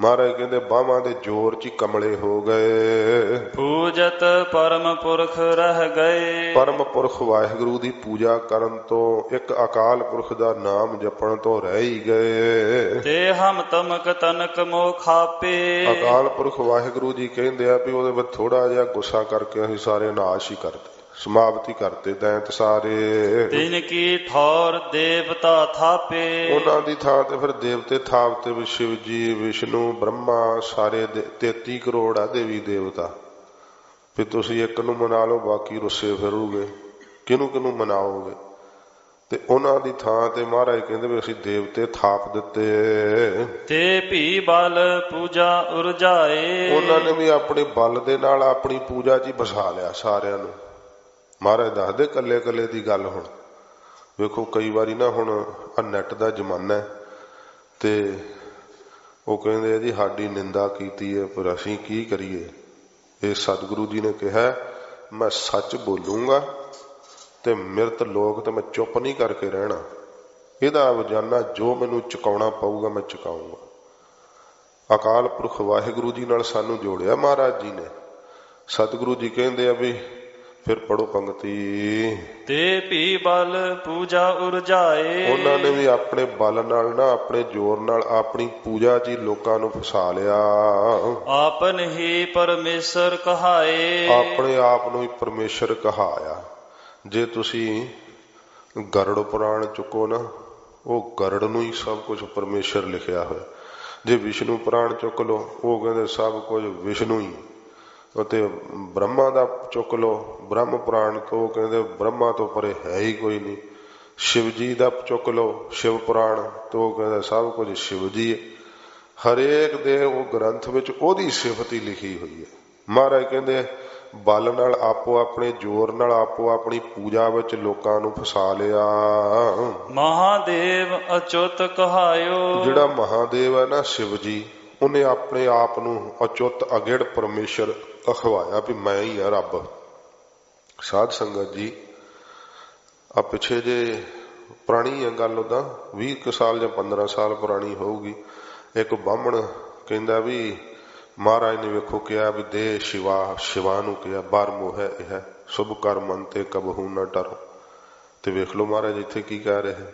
S2: ਮਹਾਰਾਜ ਕਹਿੰਦੇ ਬਾਹਾਂ ਦੇ ਜ਼ੋਰ 'ਚ ਕਮਲੇ ਹੋ ਗਏ।
S1: ਪੂਜਤ ਪਰਮ ਪੁਰਖ ਰਹਿ ਗਏ।
S2: ਪਰਮ ਪੁਰਖ ਵਾਹਿਗੁਰੂ ਦੀ ਪੂਜਾ ਕਰਨ ਤੋਂ ਇੱਕ ਅਕਾਲ ਪੁਰਖ ਦਾ ਨਾਮ ਜਪਣ ਤੋਂ ਰਹਿ ਹੀ ਗਏ।
S1: ਤੇ ਹਮ ਤਮਕ ਤਨਕ ਮੋ ਖਾਪੇ
S2: ਅਕਾਲ ਪੁਰਖ ਵਾਹਿਗੁਰੂ ਜੀ ਕਹਿੰਦੇ ਆ ਵੀ ਉਹਦੇ ਵਿੱਚ ਥੋੜਾ ਜਿਹਾ ਗੁੱਸਾ ਕਰਕੇ ਅਸੀਂ ਸਾਰੇ ਨਾਸ਼ ਹੀ ਕਰਦੇ ਸਮਾਪਤੀ ਕਰਤੇ ਦੈਂਤ ਸਾਰੇ।
S1: ਤਿਨ ਕੀ ਠੌਰ ਦੇਵਤਾ ਥਾਪੇ।
S2: ਉਹਨਾਂ ਦੀ ਥਾਂ ਤੇ ਫਿਰ ਦੇਵਤੇ ਥਾਪ ਤੇ ਵੀ ਸ਼ਿਵ ਜੀ ਵਿਸ਼ਨੂੰ ਬ੍ਰਹਮਾ ਸਾਰੇ ਦੇ- 33 ਕਰੋੜ ਆ ਦੇਵੀ ਦੇਵਤਾ। ਵੀ ਤੁਸੀਂ ਇੱਕ ਨੂੰ ਮਨਾ ਲਓ ਬਾਕੀ ਰੁੱਸੇ ਫਿਰੋਗੇ। ਕਿਹਨੂੰ ਕਿਹਨੂੰ ਮਨਾਓਗੇ? ਤੇ ਉਹਨਾਂ ਦੀ ਥਾਂ ਤੇ ਮਹਾਰਾਜ ਕਹਿੰਦੇ ਵੀ ਅਸੀਂ ਦੇਵਤੇ ਥਾਪ ਦਿੱਤੇ।
S1: ਤੇ ਭੀ ਬਲ ਪੂਜਾ ਉਰਜਾਏ।
S2: ਉਹਨਾਂ ਨੇ ਵੀ ਆਪਣੇ ਬਲ ਦੇ ਨਾਲ ਆਪਣੀ ਪੂਜਾ ਹੀ ਵਸਾ ਲਿਆ ਸਾਰਿਆਂ ਨੂੰ। ਮਹਾਰਾਜ ਦੱਸਦੇ ਕੱਲੇ ਕੱਲੇ ਦੀ ਗੱਲ ਹੁਣ। ਵੇਖੋ, ਕਈ ਵਾਰੀ ਨਾ ਹੁਣ ਆ ਨੈਟ ਦਾ ਜ਼ਮਾਨਾ ਹੈ ਤੇ ਉਹ ਕਹਿੰਦੇ ਆ ਜੀ, ਸਾਡੀ ਨਿੰਦਾ ਕੀਤੀ ਹੈ ਪਰ ਅਸੀਂ ਕੀ ਕਰੀਏ? ਇਹ ਸਤਿਗੁਰੂ ਜੀ ਨੇ ਕਿਹਾ, ਮੈਂ ਸੱਚ ਬੋਲੂੰਗਾ ਤੇ ਮਿਰਤ ਲੋਕ ਤੇ ਮੈਂ ਚੁੱਪ ਨਹੀਂ ਕਰਕੇ ਰਹਿਣਾ। ਇਹਦਾ ਰੋਜ਼ਾਨਾ ਜੋ ਮੈਨੂੰ ਚੁਕਾਉਣਾ ਪਊਗਾ, ਮੈਂ ਚੁਕਾਊਂਗਾ। ਅਕਾਲ ਪੁਰਖ ਵਾਹਿਗੁਰੂ ਜੀ ਨਾਲ ਸਾਨੂੰ ਜੋੜਿਆ ਮਹਾਰਾਜ ਜੀ ਨੇ। ਸਤਿਗੁਰੂ ਜੀ ਕਹਿੰਦੇ ਆ ਵੀ ਫਿਰ ਪੜੋ ਪੰਕਤੀ।
S1: ਤੇ ਭੀ ਬਲ ਪੂਜਾ ਉਰਜਾਏ
S2: ਉਹਨਾਂ ਨੇ ਵੀ ਆਪਣੇ ਬਲ ਨਾਲ ਨਾ ਆਪਣੇ ਜ਼ੋਰ ਨਾਲ ਆਪਣੀ ਪੂਜਾ ਜੀ ਲੋਕਾਂ ਨੂੰ ਫਸਾ ਲਿਆ।
S1: ਆਪਨ ਹੀ ਪਰਮੇਸ਼ਰ ਕਹਾਏ।
S2: ਆਪਣੇ ਆਪ ਨੂੰ ਹੀ ਪਰਮੇਸ਼ਰ ਕਹਾਇਆ। ਜੇ ਤੁਸੀਂ ਗਰੜ ਪੁਰਾਣ ਚੁੱਕੋ ਨਾ ਉਹ ਗਰੜ ਨੂੰ ਹੀ ਸਭ ਕੁਝ ਪਰਮੇਸ਼ਰ ਲਿਖਿਆ ਹੋਇਆ। ਜੇ ਵਿਸ਼ਨੂੰ ਪੁਰਾਣ ਚੁੱਕ ਲਓ ਉਹ ਕਹਿੰਦੇ ਸਭ ਕੁਝ ਵਿਸ਼ਨੂੰ ਹੀ। ਅਤੇ ਬ੍ਰਹਮਾ ਦਾ ਚੁੱਕ ਲਓ ਬ੍ਰਹਮ ਪੁਰਾਣ ਤੋਂ ਕਹਿੰਦੇ ਬ੍ਰਹਮਾ ਤੋਂ ਪਰੇ ਹੈ ਹੀ ਕੋਈ ਨਹੀਂ। ਸ਼ਿਵ ਜੀ ਦਾ ਚੁੱਕ ਲਓ ਸ਼ਿਵ ਪੁਰਾਣ ਤੋਂ ਕਹਿੰਦੇ ਸਭ ਕੁਝ ਸ਼ਿਵ ਜੀ ਹੈ। ਹਰੇਕ ਦੇ ਉਹ ਗ੍ਰੰਥ ਵਿੱਚ ਉਹਦੀ ਸਿਫਤ ਹੀ ਲਿਖੀ ਹੋਈ ਹੈ। ਮਹਾਰਾਜ ਕਹਿੰਦੇ ਬਲ ਨਾਲ ਆਪੋ ਆਪਣੇ ਜ਼ੋਰ ਨਾਲ ਆਪੋ ਆਪਣੀ ਪੂਜਾ ਵਿੱਚ ਲੋਕਾਂ ਨੂੰ ਫਸਾ ਲਿਆ।
S1: ਮਹਾਦੇਵ ਅਚੁੱਤ ਕਹਾਇਓ।
S2: ਜਿਹੜਾ ਮਹਾਦੇਵ ਹੈ ਨਾ ਸ਼ਿਵ ਜੀ ਉਹਨੇ ਆਪਣੇ ਆਪ ਨੂੰ ਅਚੁੱਤ ਅਗਿੜ ਪਰਮੇਸ਼ਰ ਅਖਵਾਇਆ ਵੀ ਮੈਂ ਹੀ ਆ ਰੱਬ। ਸਾਧ ਸੰਗਤ ਜੀ ਆ ਪਿਛੇ ਜੇ ਪੁਰਾਣੀ ਹੈ ਗੱਲ ਉਹਦਾ 20 ਸਾਲ ਜਾਂ 15 ਸਾਲ ਪੁਰਾਣੀ ਹੋਊਗੀ, ਇੱਕ ਬਾਹਮਣ ਕਹਿੰਦਾ ਵੀ ਮਹਾਰਾਜ ਨੇ ਵੇਖੋ ਕਿਹਾ ਵੀ ਦੇ ਸ਼ਿਵਾ ਸ਼ਿਵਾ ਨੂੰ ਕਿਹਾ ਬਾਰ ਮੋਹ ਹੈ, ਇਹ ਸੁਭ ਕਰ ਮਨ ਤੇ ਕਬਹੂ ਨਾ ਡਰੋ ਤੇ ਵੇਖ ਲਓ ਮਹਾਰਾਜ ਇੱਥੇ ਕੀ ਕਹਿ ਰਹੇ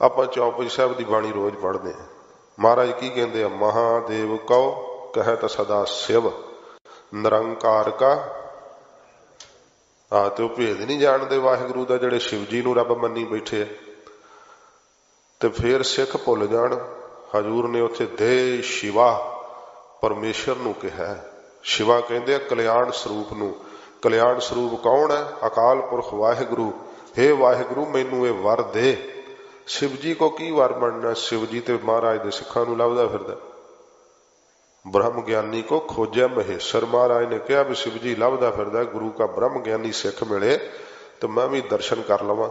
S2: ਆਪਾਂ ਚੌਪਈ ਸਾਹਿਬ ਦੀ ਬਾਣੀ ਰੋਜ਼ ਪੜ੍ਹਦੇ ਹਾਂ। ਮਹਾਰਾਜ ਕੀ ਕਹਿੰਦੇ ਆ? ਮਹਾਦੇਵ ਕਉ, ਕਹਤ ਸਦਾ ਸਿਵ। ਨਿਰੰਕਾਰ ਕਾ। ਆ ਤੇ ਉਹ ਭੇਦ ਨਹੀਂ ਜਾਣਦੇ ਵਾਹਿਗੁਰੂ ਦਾ, ਜਿਹੜੇ ਸ਼ਿਵ ਜੀ ਨੂੰ ਰੱਬ ਮੰਨੀ ਬੈਠੇ ਆ। ਤੇ ਫਿਰ ਸਿੱਖ ਭੁੱਲ ਜਾਣ। ਹਜੂਰ ਨੇ ਉੱਥੇ ਦੇ ਸ਼ਿਵਾ ਪਰਮੇਸ਼ਰ ਨੂੰ ਕਿਹਾ। ਸ਼ਿਵਾ ਕਹਿੰਦੇ ਆ, ਕਲਿਆਣ ਸਰੂਪ ਨੂੰ। ਕਲਿਆਣ ਸਰੂਪ ਕੌਣ ਹੈ? ਅਕਾਲ ਪੁਰਖ ਵਾਹਿਗੁਰੂ। हे ਵਾਹਿਗੁਰੂ, ਮੈਨੂੰ ਇਹ ਵਰ ਦੇ। ਸ਼ਿਵ ਜੀ ਕੋ ਕੀ ਵਾਰ ਬਣਨਾ? ਸ਼ਿਵ ਜੀ ਤੇ ਮਹਾਰਾਜ ਦੇ ਸਿੱਖਾਂ ਨੂੰ ਲੱਭਦਾ ਫਿਰਦਾ। ਬ੍ਰਹਮ ਗਿਆਨੀ ਕੋ ਖੋਜਿਆ ਮਹੇਸ਼ਰ। ਮਹਾਰਾਜ ਨੇ ਕਿਹਾ ਵੀ ਸ਼ਿਵ ਜੀ ਲੱਭਦਾ ਫਿਰਦਾ, ਗੁਰੂ ਕਾ ਬ੍ਰਹਮ ਗਿਆਨੀ ਸਿੱਖ ਮਿਲੇ ਤੇ ਮੈਂ ਵੀ ਦਰਸ਼ਨ ਕਰ ਲਵਾਂ।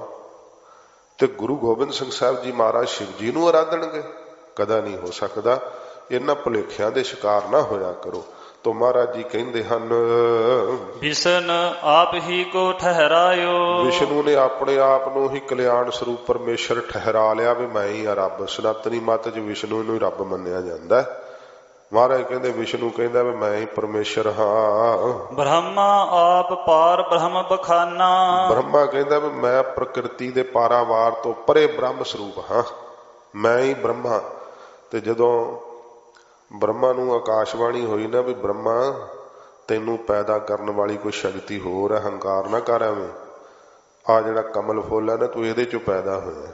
S2: ਤੇ ਗੁਰੂ ਗੋਬਿੰਦ ਸਿੰਘ ਸਾਹਿਬ ਜੀ ਮਹਾਰਾਜ ਸ਼ਿਵ ਜੀ ਨੂੰ ਆਰਾਧਣਗੇ। ਕਦਾ ਨਹੀਂ ਹੋ ਸਕਦਾ। ਇਹਨਾਂ ਭੁਲੇਖਿਆਂ ਦੇ ਸ਼ਿਕਾਰ ਨਾ ਹੋਇਆ ਕਰੋ। ਤੋ ਮਹਾਰਾਜ ਜੀ ਕਹਿੰਦੇ ਹਨ
S1: ਵਿਸ਼ਨ ਆਪ ਹੀ ਕੋ ਠਹਿਰਾਇਓ।
S2: ਵਿਸ਼ਨੂੰ ਨੇ ਆਪਣੇ ਆਪ ਨੂੰ ਹੀ ਕਲਿਆਣ ਸਰੂਪ ਪਰਮੇਸ਼ਰ ਠਹਿਰਾ ਲਿਆ ਵੀ ਮੈਂ ਹੀ ਆ ਰੱਬ। ਸਨਾਤਨੀ ਮੱਤ 'ਚ ਵਿਸ਼ਨੂੰ ਨੂੰ ਰੱਬ ਮੰਨਿਆ ਜਾਂਦਾ ਹੈ। ਮਹਾਰਾਜ ਕਹਿੰਦੇ ਵਿਸ਼ਨੂੰ ਕਹਿੰਦਾ ਵੀ ਮੈਂ ਹੀ ਪਰਮੇਸ਼ਰ ਹਾਂ।
S1: ਬ੍ਰਹਮਾ ਆਪ ਪਾਰ ਬ੍ਰਹਮ ਬਖਾਨਾ।
S2: ਬ੍ਰਹਮਾ ਕਹਿੰਦਾ ਵੀ ਮੈਂ ਪ੍ਰਕਿਰਤੀ ਦੇ ਪਾਰਾਵਾਰ ਤੋਂ ਪਰੇ ਬ੍ਰਹਮ ਸਰੂਪ ਹਾਂ। ਮੈਂ ਹੀ ਬ੍ਰਹਮਾ। ਤੇ ਜਦੋਂ ਬ੍ਰਹਮਾ ਨੂੰ ਆਕਾਸ਼ਵਾਣੀ ਹੋਈ ਨਾ ਵੀ ਬ੍ਰਹਮਾ, ਤੈਨੂੰ ਪੈਦਾ ਕਰਨ ਵਾਲੀ ਕੋਈ ਸ਼ਕਤੀ ਹੋਰ ਹੈ, ਹੰਕਾਰ ਨਾ ਕਰ ਐਵੇਂ। ਆ ਜਿਹੜਾ ਕਮਲ ਫੁੱਲ ਹੈ ਨਾ, ਤੂੰ ਇਹਦੇ ਚੋਂ ਪੈਦਾ ਹੋਇਆ।